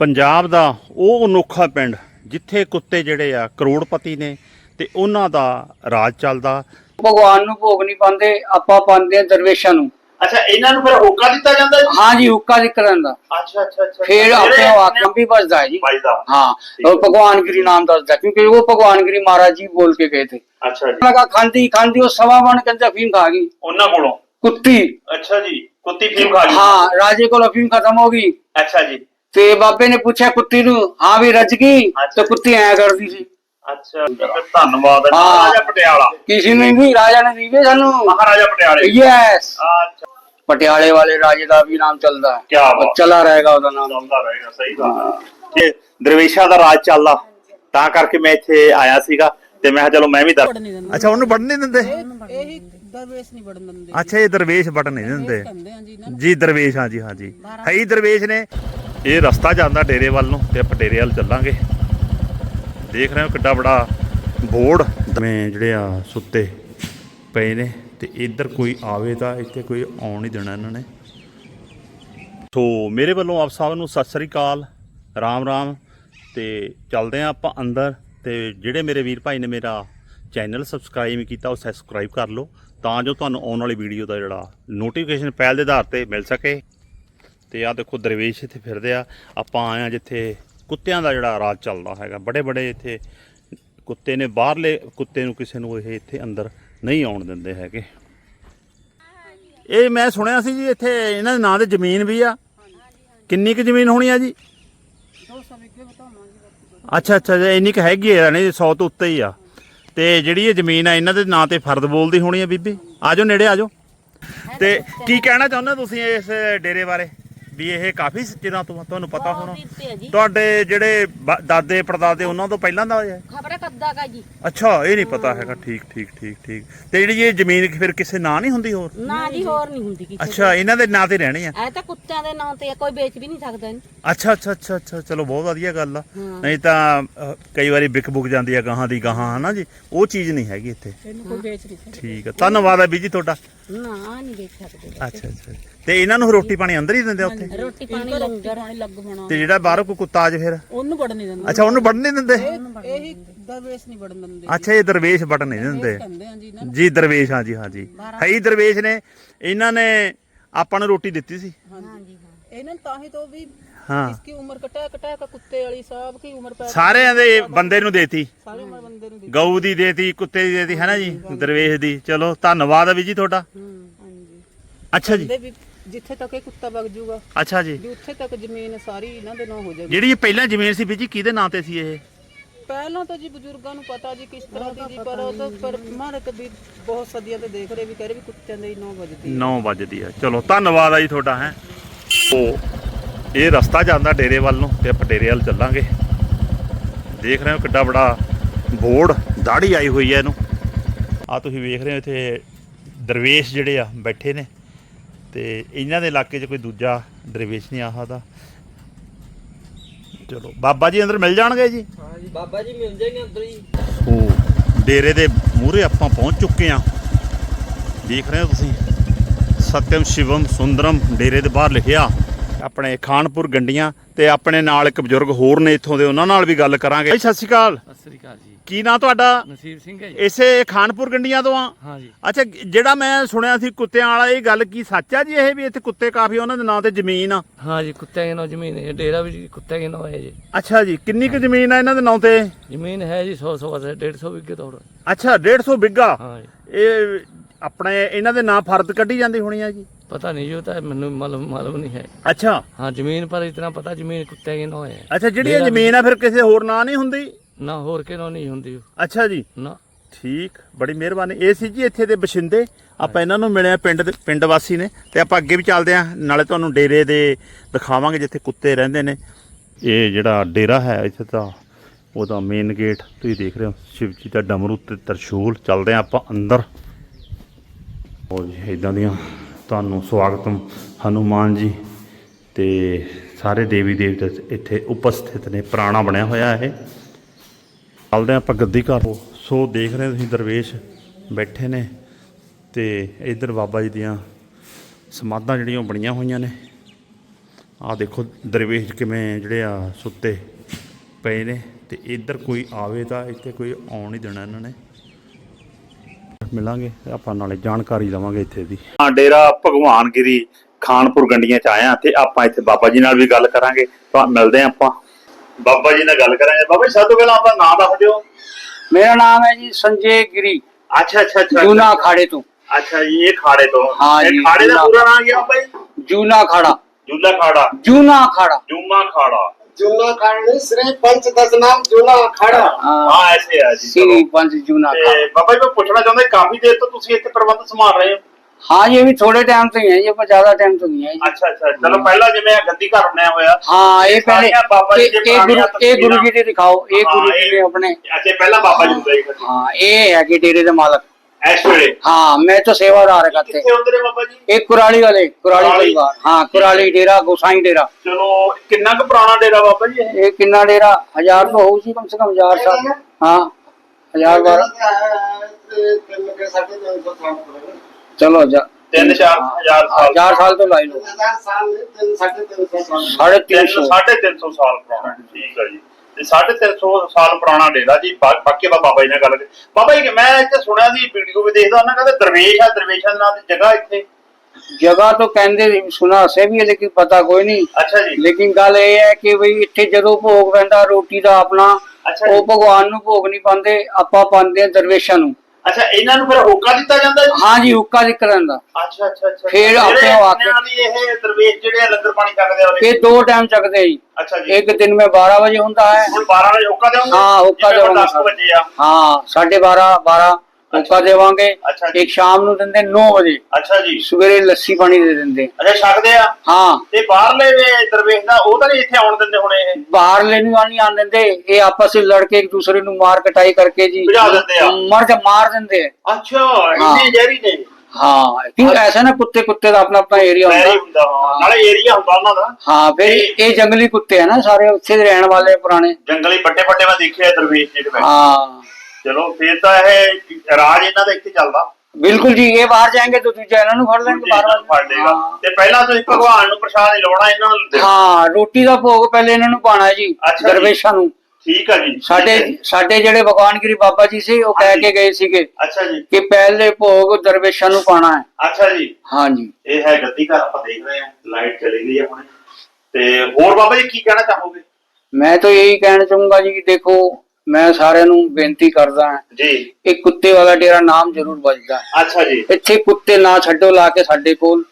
ਪੰਜਾਬ ਦਾ ਉਹ ਅਨੋਖਾ ਪਿੰਡ ਜਿੱਥੇ ਕੁੱਤੇ ਜਿਹੜੇ ਆ ਕਰੋੜਪਤੀ ਨੇ ਤੇ ਉਹਨਾਂ ਦਾ ਰਾਜ ਚੱਲਦਾ। ਭਗਵਾਨ ਨੂੰ ਭੋਗ ਨਹੀਂ ਪਾਉਂਦੇ ਆਪਾਂ ਪਾਉਂਦੇ ਆ ਦਰਵੇਸ਼ਾਂ ਨੂੰ। ਅੱਛਾ ਇਹਨਾਂ ਨੂੰ ਫਿਰ ਹੋਕਾ ਦਿੱਤਾ ਜਾਂਦਾ ਜੀ? ਹਾਂ ਜੀ ਹੁੱਕਾ ਨਿਕਲਣ ਦਾ ਅੱਛਾ ਅੱਛਾ ਅੱਛਾ। ਫਿਰ ਆਪਣੇ ਆਤਮ ਵੀ ਵੱਜਦਾ ਹੈ ਜੀ। ਹਾਂ ਉਹ ਭਗਵਾਨਗਿਰੀ ਨਾਮ ਦੱਸਦਾ ਕਿਉਂਕਿ ਉਹ ਭਗਵਾਨਗਿਰੀ ਮਹਾਰਾਜ ਜੀ ਬੋਲ ਕੇ ਗਏ ਥੇ ਅੱਛਾ ਜੀ। ਲਗਾ ਖਾਂਦੀ ਖਾਂਦੀ ਉਹ ਸਵਾ ਬਣ ਕੰਜਾ ਫੀਮ ਖਾ ਗਈ। ਉਹਨਾਂ ਕੋਲੋਂ? ਕੁੱਤੀ। ਅੱਛਾ ਜੀ ਕੁੱਤੀ ਫੀਮ ਖਾ ਗਈ? ਹਾਂ ਰਾਜੇ ਕੋਲ ਅਫੀਮ ਖਤਮ ਹੋ ਗਈ। ਅੱਛਾ ਜੀ। ਤੇ ਬਾਬੇ ਨੇ ਪੁੱਛਿਆ ਕੁੱਤੀ ਨੂੰ ਹਾਂ ਵੀ ਰੱਜ ਗਈ? ਤਾਂ ਕੁੱਤੀ ਐ ਕਰਦੀ ਸੀ। ਅੱਛਾ ਧੰਨਵਾਦ ਮਹਾਰਾਜਾ ਪਟਿਆਲਾ। ਕਿਸੇ ਨੇ ਵੀ ਰਾਜਾ ਨੇ ਦੀਵੇ ਸਾਨੂੰ। ਮਹਾਰਾਜਾ ਪਟਿਆਲੇ। ਯੈਸ ਅੱਛਾ। ਪਟਿਆਲੇ ਵਾਲੇ ਰਾਜੇ ਦਾ ਵੀ ਨਾਮ ਚੱਲਦਾ। ਹੈ ਕੀ ਚੱਲਾ ਰਹੇਗਾ ਉਹਦਾ ਨਾਮ। ਚੱਲਦਾ ਰਹੇਗਾ ਸਹੀ ਗੱਲ। ਹੈ। ਦਰਵੇਸ਼ਾ ਦਾ ਰਾਜ ਚੱਲਦਾ। ਤਾਂ ਕਰਕੇ ਮੈਂ ਇੱਥੇ ਆਇਆ ਸੀਗਾ ਤੇ ਮੈਂ ਕਿਹਾ ਚਲੋ ਮੈਂ ਵੀ ਦੱਸ ਅੱਛਾ ਅੱਛਾ ਜੀ ਦਰਵੇਸ਼ ਹਾਂ ਜੀ ਹਾਂ ਦਰਵੇਸ਼ ਨੇ। ਇਹ ਰਸਤਾ ਜਾਂਦਾ ਡੇਰੇ ਵੱਲ ਨੂੰ ਤੇ ਆਪਾਂ ਡੇਰੇ ਵੱਲ ਚੱਲਾਂਗੇ। ਦੇਖ ਰਹੇ ਹੋ ਕਿੱਡਾ ਬੜਾ ਬੋਰਡ। ਜਿਵੇਂ ਜਿਹੜੇ ਆ ਸੁੱਤੇ ਪਏ ਨੇ ਤੇ ਇੱਧਰ ਕੋਈ ਆਵੇ ਤਾਂ ਇੱਥੇ ਕੋਈ ਆਉਣ ਨਹੀਂ ਦੇਣਾ ਇਹਨਾਂ ਨੇ। ਸੋ ਮੇਰੇ ਵੱਲੋਂ ਆਪ ਸਭ ਨੂੰ ਸਤਿ ਸ੍ਰੀ ਅਕਾਲ, ਰਾਮ ਰਾਮ ਤੇ ਚੱਲਦੇ ਆ ਆਪਾਂ ਅੰਦਰ ਤੇ ਜਿਹੜੇ ਮੇਰੇ ਵੀਰ ਭਾਈ ਨੇ ਮੇਰਾ ਚੈਨਲ ਸਬਸਕ੍ਰਾਈਬ ਨਹੀਂ ਕੀਤਾ ਉਹ ਸਬਸਕ੍ਰਾਈਬ ਕਰ ਲਓ ਤਾਂ ਜੋ ਤੁਹਾਨੂੰ ਆਉਣ ਵਾਲੀ ਵੀਡੀਓ ਦਾ ਜਿਹੜਾ ਨੋਟੀਫਿਕੇਸ਼ਨ ਪਹਿਲ ਦੇ ਆਧਾਰ ਤੇ ਮਿਲ ਸਕੇ। ਤੇ ਆ ਦੇਖੋ ਦਰਵੇਸ਼ ਇੱਥੇ ਫਿਰਦੇ ਆ। ਆਪਾਂ ਆਏ ਆ ਜਿੱਥੇ ਕੁੱਤਿਆਂ ਦਾ ਜਿਹੜਾ ਰਾਜ ਚੱਲਦਾ ਹੈਗਾ। ਬੜੇ ਬੜੇ ਇੱਥੇ ਕੁੱਤੇ ਨੇ, ਬਾਹਰਲੇ ਕੁੱਤੇ ਨੂੰ ਕਿਸੇ ਨੂੰ ਇਹ ਇੱਥੇ ਅੰਦਰ ਨਹੀਂ ਆਉਣ ਦਿੰਦੇ ਹੈਗੇ। ਇਹ ਮੈਂ ਸੁਣਿਆ ਸੀ ਜੀ, ਇੱਥੇ ਇਹਨਾਂ ਦੇ ਨਾਂ ਤੇ ਜ਼ਮੀਨ ਵੀ ਆ। ਕਿੰਨੀ ਕੁ ਜ਼ਮੀਨ ਹੋਣੀ ਆ ਜੀ? 200 ਵਿਗੇ ਬਤਾਵਾਂਗੇ ਅੱਛਾ ਅੱਛਾ ਜੀ ਇੰਨੀ ਕੁ ਹੈਗੀ ਆ ਨਹੀਂ 100 ਤੋਂ ਉੱਤੇ ਹੀ ਆ। ਤੇ ਜਿਹੜੀ ਇਹ ਜ਼ਮੀਨ ਆ, ਇਹਨਾਂ ਦੇ ਨਾਂ ਤੇ ਫਰਦ ਬੋਲਦੀ ਹੋਣੀ ਆ ਬੀਬੀ? ਆਜੋ ਨੇੜੇ ਆਜੋ ਤੇ ਕੀ ਕਹਿਣਾ ਚਾਹੁੰਦੇ ਤੁਸੀਂ ਇਸ ਡੇਰੇ ਬਾਰੇ? ਵੀ ਇਹ ਕਾਫੀ ਚਿਰਾਂ ਤੋਂ ਤੁਹਾਨੂੰ ਪਤਾ ਹੋਣਾ। ਤੁਹਾਡੇ ਜਿਹੜੇ ਦਾਦੇ ਪੜਦਾਦੇ ਉਹਨਾਂ ਤੋਂ ਪਹਿਲਾਂ ਦਾ ਹੈ ਖਬਰੇ ਕੱਦਾ ਕਾ ਜੀ। ਅੱਛਾ ਇਹ ਨਹੀਂ ਪਤਾ ਹੈਗਾ। ਠੀਕ ਠੀਕ ਠੀਕ ਠੀਕ। ਤੇ ਜਿਹੜੀ ਇਹ ਜ਼ਮੀਨ ਫਿਰ ਕਿਸੇ ਨਾਂ ਨਹੀਂ ਹੁੰਦੀ ਹੋਰ? ਨਾ ਜੀ ਹੋਰ ਨਹੀਂ ਹੁੰਦੀ ਕਿਸੇ ਅੱਛਾ ਇਹਨਾਂ ਦੇ ਨਾਂ ਤੇ ਰਹਿਣੀ ਆ। ਐ ਤਾਂ ਕੁੱਤਿਆਂ ਦੇ ਨਾਂ ਤੇ ਆ, ਕੋਈ ਵੇਚ ਵੀ ਨਹੀਂ ਸਕਦਾ ਇਹਨੂੰ ਅੱਛਾ ਅੱਛਾ ਅੱਛਾ ਅੱਛਾ ਚਲੋ ਬਹੁਤ ਵਧੀਆ ਗੱਲ ਆ। ਨਹੀਂ ਤਾਂ ਕਈ ਵਾਰੀ ਵਿਕ ਬੁਕ ਜਾਂਦੀ ਆ ਗਾਹਾਂ ਦੀ ਗਾਹਾਂ ਹਨਾ ਜੀ? ਉਹ ਚੀਜ਼ ਨਹੀਂ ਹੈਗੀ ਇੱਥੇ। ਇਹਨੂੰ ਕੋਈ ਵੇਚ ਨਹੀਂ ਸਕਦਾ। ਠੀਕ ਆ। ਧੰਨਵਾਦ ਆ ਬੀਜੀ ਤੁਹਾਡਾ। ਨਾ ਨਹੀਂ ਵੇਚ ਸਕਦੇ। ਅੱਛਾ ਅੱਛਾ। ਤੇ ਇਹਨਾਂ ਨੂੰ ਰੋਟੀ ਪਾਣੀ ਅੰਦਰ ਹੀ ਦਿੰਦੇ ਉੱਥੇ? ਰੋਟੀ ਪਾਣੀ ਲੱਗ। ਹੋਣਾ। ਤੇ ਜਿਹੜਾ ਬਾਹਰੋਂ ਕੋਈ ਕੁੱਤਾ ਆ ਫਿਰ? ਉਹਨੂੰ ਵੜਨ ਨਹੀਂ ਦਿੰਦੇ। ਅੱਛਾ ਉਹਨੂੰ ਵੜਨ ਨਹੀਂ ਦਿੰਦੇ? ਇਹੀ ਦਰਵੇਸ਼ ਨਹੀਂ ਵੜਨ ਦਿੰਦੇ। ਅੱਛਾ ਇਹ ਦਰਵੇਸ਼ ਵੜਨ ਨਹੀਂ ਦਿੰਦੇ। ਜੀ ਦਰਵੇਸ਼ ਹਾਂ ਜੀ ਹਾਂ ਜੀ। ਹੈ ਹੀ ਦਰਵੇਸ਼ ਨੇ। ਇਹਨਾਂ ਨੇ ਆਪਾਂ ਨੂੰ ਰੋਟੀ ਦਿੱਤੀ ਸੀ। ਹਾਂ ਇਸकी ਉਮਰ ਸਾਰਿਆਂ ਦੇ ਬੰਦੇ ਨੂੰ ਦੇਤੀ। ਗਊ ਦੀ ਦੇਤੀ ਕੁੱਤੇ ਦੀ ਦੇਤੀ ਹੈਨਾ ਜੀ? ਦਰਵੇਸ਼ ਦੀ। ਚਲੋ ਧੰਨਵਾਦ ਆ ਵੀ ਜੀ ਤੁਹਾਡਾ। ਅੱਛਾ ਜੀ। ਜਿੱਥੇ ਤੱਕ ਇਹ ਕੁੱਤਾ ਵਗ ਜੂਗਾ। ਅੱਛਾ ਜੀ। ਵੀ ਉੱਥੇ ਤੱਕ ਜ਼ਮੀਨ ਸਾਰੀ ਇਹਨਾਂ ਦੇ ਨਾਂ ਹੋ ਜਾਏਗੀ। ਜਿਹੜੀ ਇਹ ਪਹਿਲਾਂ ਜ਼ਮੀਨ ਸੀ ਵੀ ਜੀ ਕਿਹਦੇ ਨਾਂ ਤੇ ਸੀ ਇਹ? ਪਹਿਲਾਂ ਤਾਂ ਜੀ ਬਜ਼ੁਰਗਾਂ ਨੂੰ ਪਤਾ ਜੀ ਕਿਸ ਤਰ੍ਹਾਂ ਦੀ ਜੀ ਪਰ ਉਹ ਤਾਂ ਪਰ ਮਾਰੇ ਤੇ ਵੀ ਬਹੁਤ ਸਦੀਆਂ ਤੇ ਦੇਖ ਰਹੇ ਵੀ ਕਹਿ ਰਹੇ ਵੀ ਕੁੱਤਿਆਂ ਦੇ ਹੀ ਨਾਂ ਵੱਜਦੀ 9 ਵੱਜਦੀ ਆ। ਚਲੋ ਧੰਨਵਾਦ ਆ ਜੀ ਤੁਹਾਡਾ ਹੈ। ਉਹ ਇਹ ਰਸਤਾ ਜਾਂਦਾ ਡੇਰੇ ਵੱਲ ਨੂੰ ਤੇ ਆਪਾਂ ਡੇਰੇ ਵੱਲ ਚੱਲਾਂਗੇ। ਦੇਖ ਰਹੇ ਹੋ ਕਿੱਡਾ ਬੜਾ ਬੋਰਡ ਦਾੜੀ ਆਈ ਹੋਈ ਹੈ ਇਹਨੂੰ। ਆ ਤੁਸੀਂ ਵੇਖ ਰਹੇ ਹੋ ਇੱਥੇ ਦਰਵੇਸ਼ ਜਿਹੜੇ ਆ ਬੈਠੇ ਨੇ। ਤੇ ਇਹਨਾਂ ਦੇ ਇਲਾਕੇ 'ਚ ਕੋਈ ਦੂਜਾ ਦਰਵੇਸ਼ ਨਹੀਂ ਆਹਾ ਦਾ। ਚਲੋ ਬਾਬਾ ਜੀ ਅੰਦਰ ਮਿਲ ਜਾਣਗੇ ਜੀ? ਬਾਬਾ ਜੀ ਮਿਲ ਜਾਏਗੇ ਅੰਦਰ ਹੀ ਉਹ ਡੇਰੇ ਦੇ ਮੂਹਰੇ ਆਪਾਂ ਪਹੁੰਚ ਚੁੱਕੇ ਹਾਂ। ਦੇਖ ਰਹੇ ਹੋ ਤੁਸੀਂ? ਸਤਿਅਮ ਸ਼ਿਵਮ ਸੁੰਦਰਮ ਡੇਰੇ ਦੇ ਬਾਹਰ ਲਿਖਿਆ। ਆਪਣੇ ਖਾਨਪੁਰ ਗੰਡੀਆਂ ਤੇ ਆਪਣੇ ਨਾਲ ਇੱਕ ਬਜ਼ੁਰਗ ਹੋਰ ਨੇ ਇੱਥੋਂ ਦੇ ਉਹਨਾਂ ਨਾਲ ਵੀ ਗੱਲ ਕਰਾਂਗੇ। ਭਾਈ ਸਤਿ ਸ਼੍ਰੀ ਅਕਾਲ। ਸਤਿ ਸ੍ਰੀ ਅਕਾਲ ਜੀ। ਕੀ ਨਾਂ ਤੁਹਾਡਾ? ਨਸੀਬ ਸਿੰਘ ਹੈ ਜੀ। ਇਸੇ ਖਾਨਪੁਰ ਗੰਡੀਆਂ ਤੋਂ ਆ? ਹਾਂ ਜੀ। ਅੱਛਾ ਜਿਹੜਾ ਮੈਂ ਸੁਣਿਆ ਸੀ ਕੁੱਤਿਆਂ ਵਾਲਾ ਇਹ ਗੱਲ ਕੀ ਸੱਚ ਆ ਜੀ ਇਹ ਵੀ ਇੱਥੇ ਕੁੱਤੇ ਕਾਫੀ ਉਹਨਾਂ ਦੇ ਨਾਂ ਤੇ ਜ਼ਮੀਨ ਆ? ਹਾਂ ਜੀ ਕੁੱਤੇ ਕੇ ਨਾਂ ਜ਼ਮੀਨ ਹੈ। ਡੇਰਾ ਵੀ ਜੀ ਕੁੱਤੇ ਕੇ ਨਾਂ ਹੈ ਜੀ। ਅੱਛਾ ਜੀ ਕਿੰਨੀ ਕੁ ਜ਼ਮੀਨ ਆ ਇਹਨਾਂ ਦੇ ਨਾਂ ਤੇ? ਜ਼ਮੀਨ ਹੈ ਜੀ 100 100 ਵਸੇ 150 ਵਿਗੇ ਤੋੜ ਅੱਛਾ 150 ਬਿੱਗਾ ਹਾਂ ਜੀ। ਇਹ ਆਪਣੇ ਇਹਨਾਂ ਦੇ ਨਾਂ ਫਰਦ ਕੱਢੀ ਜਾਂਦੀ ਹੋਣੀ ਆ ਜੀ? ਪਤਾ ਨਹੀਂ ਜੋ ਤਾਂ ਮੈਨੂੰ ਮਾਲੂਮ ਮਾਲੂਮ ਨਹੀਂ ਹੈ। ਅੱਛਾ। ਹਾਂ ਜ਼ਮੀਨ ਪਰ ਇਤਨਾ ਪਤਾ ਜ਼ਮੀਨ ਕੁੱਤੇ ਕੇ ਨਾਂ ਹੈ ਅੱਛਾ ਜਿਹੜੀ ਇਹ ਜ਼ਮੀਨ ਆ ਫਿਰ ਕਿਸੇ ਹੋਰ ਨਾਂ ਨਹੀਂ ਹੁੰਦੀ? ਨਾ ਹੋਰ ਕੇ ਨਾਂ ਨਹੀਂ ਹੁੰਦੀ ਅੱਛਾ ਜੀ। ਨਾ। ਠੀਕ ਬੜੀ ਮਿਹਰਬਾਨੀ। ਇਹ ਸੀ ਜੀ ਇੱਥੇ ਦੇ ਬਸ਼ਿੰਦੇ। ਆਪਾਂ ਇਹਨਾਂ ਨੂੰ ਮਿਲਿਆ ਪਿੰਡ ਦੇ ਪਿੰਡ ਵਾਸੀ ਨੇ। ਤੇ ਆਪਾਂ ਅੱਗੇ ਵੀ ਚੱਲਦੇ ਆਂ। ਨਾਲੇ ਤੁਹਾਨੂੰ ਡੇਰੇ ਦੇ ਦਿਖਾਵਾਂਗੇ ਜਿੱਥੇ ਕੁੱਤੇ ਰਹਿੰਦੇ ਨੇ। ਇਹ ਜਿਹੜਾ ਡੇਰਾ ਹੈ ਇੱਥੇ ਤਾਂ ਉਹਦਾ ਮੇਨ ਗੇਟ ਤੁਸੀਂ ਦੇਖ ਰਹੇ ਹੋ। ਸ਼ਿਵ ਜੀ ਦਾ ਡਮਰੂ ਤੇ ਤਰਸ਼ੂਲ। ਚੱਲਦੇ ਆਂ ਆਪਾਂ ਅੰਦਰ। ਉਹ ਜੀ ਇਦਾਂ ਦੀਆਂ ਤੁਹਾਨੂੰ ਸਵਾਗਤਮ ਹਨੂਮਾਨ ਜੀ ਤੇ ਸਾਰੇ ਦੇਵੀ ਦੇਵਤੇ ਇੱਥੇ ਉਪਸਥਿਤ ਨੇ, ਪੁਰਾਣਾ ਬਣਿਆ ਹੋਇਆ ਇਹ। ਚੱਲਦੇ ਹਾਂ ਆਪਾਂ ਗੱਦੀ ਘਰ। ਸੋ ਦੇਖ ਰਹੇ ਤੁਸੀਂ ਦਰਵੇਸ਼ ਬੈਠੇ ਨੇ ਤੇ ਇਧਰ ਬਾਬਾ ਜੀ ਦੀਆਂ ਸਮਾਧਾਂ ਜਿਹੜੀਆਂ ਉਹ ਬਣੀਆਂ ਹੋਈਆਂ ਨੇ। ਆਹ ਦੇਖੋ ਦਰਵੇਸ਼ ਕਿਵੇਂ ਜਿਹੜੇ ਆ ਸੁੱਤੇ ਪਏ ਨੇ ਤੇ ਇੱਧਰ ਕੋਈ ਆਵੇ ਤਾਂ ਇੱਥੇ ਕੋਈ ਆਉਣ ਨਹੀਂ ਦੇਣਾ ਇਹਨਾਂ ਨੇ। ਮਿਲਾਂਗੇ ਆਪਾਂ ਨਾਲੇ ਜਾਣਕਾਰੀ ਲਵਾਂਗੇ ਇੱਥੇ ਦੀ। ਹਾਂ ਡੇਰਾ ਭਗਵਾਨਗਿਰੀ ਖਾਨਪੁਰ ਗੰਡੀਆਂ ਚ ਆਇਆ ਤੇ ਆਪਾਂ ਇੱਥੇ ਬਾਬਾ ਜੀ ਨਾਲ ਵੀ ਗੱਲ ਕਰਾਂਗੇ। ਤਾਂ ਮਿਲਦੇ ਆਂ ਆਪਾਂ। ਬਾਬਾ ਜੀ ਨਾਲ ਗੱਲ ਕਰਾਂਗੇ। ਬਾਬਾ ਜੀ ਸਭ ਤੋਂ ਪਹਿਲਾਂ ਨਾਮ ਦੱਸ ਦਿਓ। ਮੇਰਾ ਨਾਮ ਹੈ ਜੀ ਸੰਜੇ ਗਿਰੀ। ਅੱਛਾ ਅੱਛਾ ਅੱਛਾ ਜੂਨਾ ਖਾੜੇ ਤੋਂ। ਅੱਛਾ ਜੀ ਇਹ ਖਾੜੇ ਤੋਂ। ਹਾਂ ਜੀ ਖਾੜੇ ਦਾ ਪੂਰਾ ਨਾਮ ਕੀ ਹੈ ਬਾਬਾ ਜੂਨਾ ਖਾੜਾ ਜੂਨਾ ਖਾੜਾ ਜੂਨਾ ਖਾੜਾ ਜੂਮਾ ਖਾੜਾ जूना अखाड़ा श्री पंच दस नाम जूना अखाड़ा हाँ, ਹਾਂ ਐਸੇ ਆ ਜੀ श्री ਚਲੋ। पंच जूना ਤੇ अखाड़ा ਬਾਬਾ ਜੀ ਮੈਂ ਪੁੱਛਣਾ ਚਾਹੁੰਦਾ ਕਾਫੀ ਦੇਰ ਤੋਂ ਤੁਸੀਂ ਇੱਥੇ ਪ੍ਰਬੰਧ ਸੰਭਾਲ ਰਹੇ ਹੋ हाँ ये भी थोड़े टाइम तो ही है ये पर ज्यादा टाइम तो नहीं है जी। ਅੱਛਾ ਅੱਛਾ ਚਲੋ ਪਹਿਲਾਂ ਜਿਵੇਂ ਇਹ ਗੱਦੀ ਘਰ ਬਣਿਆ ਹੋਇਆ हाँ ये पहले सारियां बाबा जी एक के एक गुरु पुरानियां एक गुरु जी तस्वीरां। ने दिखाओ एक हाँ, गुरु जी ने एक- अपने ਅੱਛਾ ਪਹਿਲਾਂ ਬਾਬਾ ਜੀ ਹੁੰਦੇ ਸੀ हाँ ये है कि डेरे के मालक ਇਸ ਵੇਲੇ हाँ मैं तो सेवादार करते ਕਿੱਥੇ ਹੁੰਦੇ ਨੇ ਬਾਬਾ ਜੀ एक कुराली वाले कुराली कुराली। परिवार हाँ कुराली डेरा गोसाई डेरा ਚਲੋ ਕਿੰਨਾ ਕੁ ਪੁਰਾਣਾ ਡੇਰਾ ਬਾਬਾ ਜੀ ਇਹ एक किन्ना डेरा हजार तो हो कम से कम हजार साल हाँ हजार बारह तीन के साढ़े तीन सौ साल पुराना। चलो जा ਤਿੰਨ ਚਾਰ ਹਜ਼ਾਰ ਸਾਲ हजार साल तो लाई लो तीन हजार साल नहीं, तीन साढ़े तीन सौ साल साढ़े तीन ਤਿੰਨ सौ ਸਾਢੇ ਤਿੰਨ ਸੌ ਸਾਲ ਪੁਰਾਣਾ ਠੀਕ ਹੈ ਜੀ ਤੇ ਸਾਢੇ ਤਿੰਨ ਸੌ ਸਾਲ ਪੁਰਾਣਾ ਡੇਰਾ ਜੀ ਬਾਕੀ ਦਾ ਬਾਬਾ ਜੀ ਨਾਲ ਗੱਲ ਬਾਬਾ ਜੀ ਮੈਂ ਇੱਥੇ ਸੁਣਿਆ ਸੀ ਵੀਡੀਓ ਵੀ ਦੇਖਦਾ ਉਹਨਾਂ ਕਹਿੰਦੇ ਦਰਵੇਸ਼ ਆ ਦਰਵੇਸ਼ਾਂ ਦੇ ਨਾਂ ਦੀ ਜਗ੍ਹਾ ਇੱਥੇ। ਜਗ੍ਹਾ ਤੋਂ ਕਹਿੰਦੇ ਸੁਣਾ ਸੇ ਵੀ ਲੇਕਿਨ ਪਤਾ ਕੋਈ ਨਹੀਂ। ਅੱਛਾ ਜੀ। ਲੇਕਿਨ ਗੱਲ ਇਹ ਹੈ ਕਿ ਬਈ ਇੱਥੇ ਜਦੋਂ ਭੋਗ ਪੈਂਦਾ ਰੋਟੀ ਦਾ ਆਪਣਾ। ਉਹ ਭਗਵਾਨ ਨੂੰ ਭੋਗ ਨਹੀਂ ਪਾਉਂਦੇ ਆਪਾਂ ਪਾਉਂਦੇ ਆ ਦਰਵੇਸ਼ਾਂ ਨੂੰ। ਅੱਛਾ ਇਹਨਾਂ ਨੂੰ ਫਿਰ ਹੋਕਾ ਦਿੱਤਾ ਜਾਂਦਾ ਜੀ ਹਾਂ ਜੀ ਹੁੱਕਾ ਜ਼ਿਕਰ ਆਂਦਾ ਅੱਛਾ ਅੱਛਾ ਅੱਛਾ ਫਿਰ ਜਿਹੜੇ ਆਪੇ ਉਹ ਆ ਕੇ- ਇਹਨਾਂ ਦੀ ਇਹ ਦਰਵੇਸ਼ ਜਿਹੜੇ ਆ ਲੰਗਰ ਪਾਣੀ ਛਕਦੇ ਆ ਉਹਦੇ ਇਹ ਦੋ ਟਾਈਮ ਚੱਕਦੇ ਜੀ ਅੱਛਾ ਜੀ ਇੱਕ ਦਿਨ में बारह बजे ਹੁੰਦਾ ਹੈ ਹੁਣ 12 ਵਜੇ ਹੋਕਾ ਦੇਵਾਂਗੇ ਹਾਂ, ਹੋਕਾ ਜਿਵੇਂ ਹੁਣ ਦੇਵਾਂਗੇ 10 ਵਜੇ ਆ ਹਾਂ 12:30 12 ਹੁੱਕਾ ਦੇਵਾਂਗੇ। ਅੱਛਾ ਜੀ। ਇੱਕ ਸ਼ਾਮ ਨੂੰ ਦਿੰਦੇ 9 ਵਜੇ। ਅੱਛਾ ਜੀ। ਸਵੇਰੇ ਲੱਸੀ ਪਾਣੀ ਦੇ ਦਿੰਦੇ। ਅੱਛਾ ਛਕਦੇ ਆ? ਹਾਂ। ਤੇ ਬਾਹਰਲੇ ਵੇ ਦਰਵੇਸ਼ ਦਾ ਉਹ ਤਾਂ ਨਹੀਂ ਇੱਥੇ ਆਉਣ ਦਿੰਦੇ ਹੁਣ ਇਹ? ਬਾਹਰਲੇ ਨੂੰ ਨਹੀਂ ਆਣ ਦਿੰਦੇ। ਇਹ ਆਪਸ ਵਿੱਚ ਲੜ ਕੇ ਇੱਕ ਦੂਸਰੇ ਨੂੰ ਮਾਰ ਕਟਾਈ ਕਰਕੇ ਜੀ। ਭਜਾ ਦਿੰਦੇ ਆ। ਮਰ ਜਾ ਮਾਰ ਦਿੰਦੇ ਆ। ਅੱਛਾ। ਇੰਨੇ ਜ਼ਹਿਰੀ ਨੇ। ਹਾਂ ਕਿਉਂ ਐਸਾ ਨਾ ਕੁੱਤੇ ਕੁੱਤੇ ਦਾ ਆਪਣਾ ਆਪਣਾ ਏਰੀਆ ਹੁੰਦਾ। ਹੁੰਦਾ ਹਾਂ। ਨਾਲੇ ਏਰੀਆ ਹੁੰਦਾ ਉਹਨਾਂ ਦਾ। ਹਾਂ ਫਿਰ ਇਹ ਜੰਗਲੀ ਕੁੱਤੇ ਆ ਨਾ ਸਾਰੇ ਉੱਥੇ ਦੇ ਰਹਿਣ ਵਾਲੇ ਪੁਰਾਣੇ। ਜੰਗਲੀ ਵੱਡੇ ਵੱਡੇ ਮੈਂ ਦੇਖਿਆ ਦਰਵੇਸ਼ ਜਿਹੜੇ ਹਾਂ। ਚਲੋ ਫੇਰ ਤਾਂ ਇਹ ਰਾਜ ਇਹਨਾਂ ਦਾ ਇੱਥੇ ਚੱਲਦਾ। ਬਿਲਕੁਲ ਜੀ ਇਹ ਬਾਹਰ ਜਾਣਗੇ ਤਾਂ ਦੂਜਾ ਇਹਨਾਂ ਨੂੰ ਫੜ ਲੈਣਗੇ ਬਾਹਰ। ਫੜ ਲੇਗਾ ਤੇ ਪਹਿਲਾਂ ਤੁਸੀਂ ਭਗਵਾਨ ਨੂੰ ਪ੍ਰਸ਼ਾਦ ਲਾਉਣਾ ਇਹਨਾਂ ਨੂੰ ਹਾਂ ਰੋਟੀ ਦਾ ਭੋਗ ਪਹਿਲੇ ਇਹਨਾਂ ਨੂੰ ਪਾਣਾ ਜੀ ਦਰਵੇਸ਼ਾਂ ਨੂੰ। ਠੀਕ ਹੈ ਜੀ। ਸਾਡੇ ਸਾਡੇ ਜਿਹੜੇ ਭਗਵਾਨਗਿਰੀ ਬਾਬਾ ਜੀ ਸੀ ਉਹ ਕਹਿ ਕੇ ਗਏ ਸੀਗੇ ਅੱਛਾ ਜੀ। ਕਿ ਪਹਿਲੇ ਭੋਗ ਦਰਵੇਸ਼ਾਂ ਨੂੰ ਪਾਣਾ ਹੈ। ਅੱਛਾ ਜੀ। ਹਾਂ ਜੀ। ਇਹ ਹੈ ਗੱਦੀ ਘਰ ਆਪਾਂ ਦੇਖ ਰਹੇ ਹਾਂ। ਲਾਈਟ ਚਲੀ ਗਈ ਹੈ ਹੁਣ। ਤੇ ਹੋਰ ਬਾਬਾ ਜੀ ਕੀ ਕਹਿਣਾ ਚਾਹੋਗੇ? ਮੈਂ ਤਾਂ ਇਹੀ ਕਹਿਣਾ ਚਾਹੂੰਗਾ ਜੀ ਕਿ ਦੇਖੋ ਮੈਂ ਸਾਰਿਆਂ ਨੂੰ ਬੇਨਤੀ ਕਰਦਾ ਹਾਂ ਜੀ। ਇਹ ਕੁੱਤੇ ਵਾਲਾ ਡੇਰਾ ਨਾਮ ਜ਼ਰੂਰ ਵੱਜਦਾ ਹੈ। ਅੱਛਾ ਜੀ। ਇੱਥੇ ਕੁੱਤੇ ਨਾ ਛੱਡੋ ਲਾ ਕੇ ਸਾਡੇ ਕੋਲ।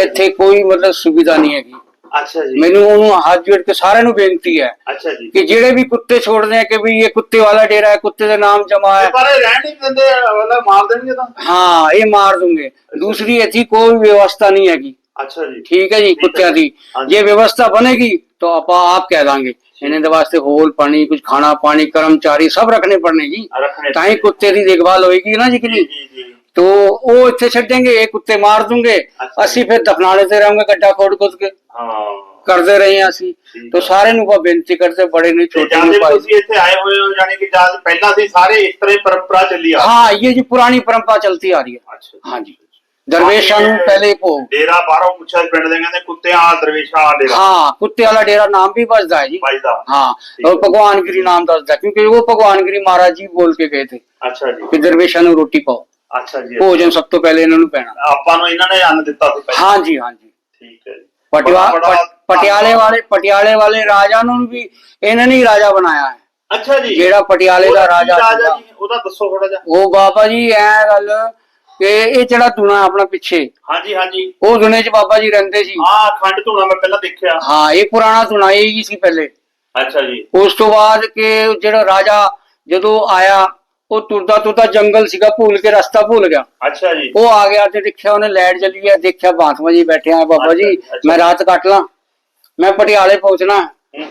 ਇੱਥੇ ਕੋਈ ਮਤਲਬ ਸੁਵਿਧਾ ਨਹੀਂ ਹੈਗੀ। ਅੱਛਾ ਜੀ। ਮੈਨੂੰ ਉਹਨੂੰ ਹੱਥ ਜੋੜ ਕੇ ਸਾਰਿਆਂ ਨੂੰ ਬੇਨਤੀ ਹੈ ਅੱਛਾ ਜੀ। ਕਿ ਜਿਹੜੇ ਵੀ ਕੁੱਤੇ ਛੋੜਦੇ ਆ ਕਿ ਵੀ ਇਹ ਕੁੱਤੇ ਵਾਲਾ ਡੇਰਾ ਹੈ ਕੁੱਤੇ ਦਾ ਨਾਮ ਜਮਾ ਹੈ। ਪਰ ਇਹ ਰਹਿਣ ਨਹੀਂ ਦਿੰਦੇ ਵਾਲਾ ਮਾਰ ਦੇਣਗੇ ਤਾਂ? ਹਾਂ ਇਹ ਮਾਰ ਦੂੰਗੇ। ਦੂਸਰੀ ਇੱਥੇ ਕੋਈ ਵਿਵਸਥਾ ਨਹੀਂ ਹੈਗੀ। ਅੱਛਾ ਜੀ। ਠੀਕ ਹੈ ਜੀ ਕੁੱਤਿਆਂ ਦੀ। ਜੇ ਵਿਵਸਥਾ ਬਣੇਗੀ ਤਾਂ ਆਪਾਂ ਆਪ ਕਹਿ ਦਾਂਗੇ। आप कह देंगे इन्हें तो वास्ते होल पानी कुछ खाना पानी कर्मचारी सब रखने पड़ने जी रखने ताई कुत्ते की देखभाल होगी ना जी कि ਜੀ नहीं ਜੀ ਜੀ तो वो इतने छेंगे ये कुत्ते मार दूंगे अच्छा। असि फिर दफना लेते रहेंगे गड्ढा खोद खोद के ਹਾਂ करते रहे हैं असि ठीक तो है। सारे नु को बेनती करते बड़े नहीं ਤੇ छोटे ਜਦ नहीं भाई ਤੁਸੀਂ ਇੱਥੇ ਆਏ ਹੋਏ ਹੋ ਯਾਨੀ ਕਿ ਜਦ ਪਹਿਲਾਂ ਸੀ ਸਾਰੇ ਇਸ ਤਰ੍ਹਾਂ ਹੀ ਪਰੰਪਰਾ ਚੱਲੀ ਆ हाँ ये जी पुरानी परंपरा चलती आ रही है ਅੱਛਾ ਦਰਵੇਸ਼ਾਂ ਨੂੰ ਪਹਿਲੇ ਭੋਗ। ਡੇਰਾ ਬਾਹਰੋਂ ਪੁੱਛਿਆ ਪਿੰਡ ਦੇ ਕਹਿੰਦੇ ਕੁੱਤੇ ਆ ਦਰਵੇਸ਼ਾ ਆ ਡੇਰਾ। ਹਾਂ ਕੁੱਤੇ ਵਾਲਾ ਡੇਰਾ ਨਾਮ ਵੀ ਵੱਜਦਾ ਹੈ ਜੀ। ਵੱਜਦਾ। ਹਾਂ ਉਹ ਭਗਵਾਨ ਗਿਰੀ ਨਾਮ ਦੱਸਦਾ ਕਿਉਂਕਿ ਉਹ ਭਗਵਾਨ ਗਿਰੀ ਮਹਾਰਾਜ ਜੀ ਬੋਲ ਕੇ ਗਏ ਥੇ ਅੱਛਾ ਜੀ। ਕਿ ਦਰਵੇਸ਼ਾਂ ਨੂੰ ਰੋਟੀ ਪਾਓ। ਅੱਛਾ ਜੀ ਭੋਜਨ ਸਭ ਤੋਂ ਪਹਿਲੇ ਇਹਨਾਂ ਨੂੰ ਪੈਣਾ। ਆਪਾਂ ਨੂੰ ਇਹਨਾਂ ਨੇ ਅੰਨ ਦਿੱਤਾ ਸੀ ਪਹਿਲਾਂ। ਹਾਂ ਜੀ ਹਾਂ ਜੀ। ਠੀਕ ਹੈ ਜੀ ਪਟਿਆਲੇ ਵਾਲੇ ਪਟਿਆਲੇ ਵਾਲੇ ਰਾਜਾ ਨੂੰ ਵੀ ਇਹਨਾਂ ਨੇ ਹੀ ਰਾਜਾ ਬਣਾਇਆ ਹੈ। ਅੱਛਾ ਜੀ। ਜਿਹੜਾ ਪਟਿਆਲੇ ਦਾ ਰਾਜਾ ਸੀ ਉਹਦਾ ਦੱਸੋ ਥੋੜਾ ਜਿਹਾ। ਉਹ ਬਾਬਾ ਜੀ ਐ ਗੱਲ ਕਿ ਇਹ ਜਿਹੜਾ ਦੁਨਾ ਆਪਣਾ ਪਿੱਛੇ ਹਾਂਜੀ ਹਾਂਜੀ। ਉਹ ਦੁਨੇ ਚ ਬਾਬਾ ਜੀ ਰਹਿੰਦੇ ਸੀ। ਆਹ ਖੰਡ ਧੂਣਾ ਮੈਂ ਪਹਿਲਾਂ ਦੇਖਿਆ। ਹਾਂ ਇਹ ਪੁਰਾਣਾ ਦੁਨਾ ਹੀ ਸੀ ਪਹਿਲੇ। ਅੱਛਾ ਜੀ। ਉਸ ਤੋਂ ਬਾਅਦ ਕਿ ਜਿਹੜਾ ਰਾਜਾ ਜਦੋਂ ਆਇਆ ਉਹ ਤੁਰਦਾ ਤੁਰਦਾ ਜੰਗਲ ਸੀਗਾ ਭੁੱਲ ਕੇ ਰਸਤਾ ਭੁੱਲ ਗਿਆ। ਅੱਛਾ ਜੀ। ਉਹ ਆ ਗਿਆ ਤੇ ਦੇਖਿਆ ਉਹਨੇ ਲਾਈਟ ਜਲੀ ਹੈ ਦੇਖਿਆ ਬਾਥਰੂਮ ਜੀ ਬੈਠਿਆ ਬਾਬਾ ਜੀ ਅੱਛਾ, ਅੱਛਾ। ਮੈਂ ਰਾਤ ਕੱਟ ਲਾਂ। ਮੈਂ ਪਟਿਆਲੇ ਪਹੁੰਚਣਾ।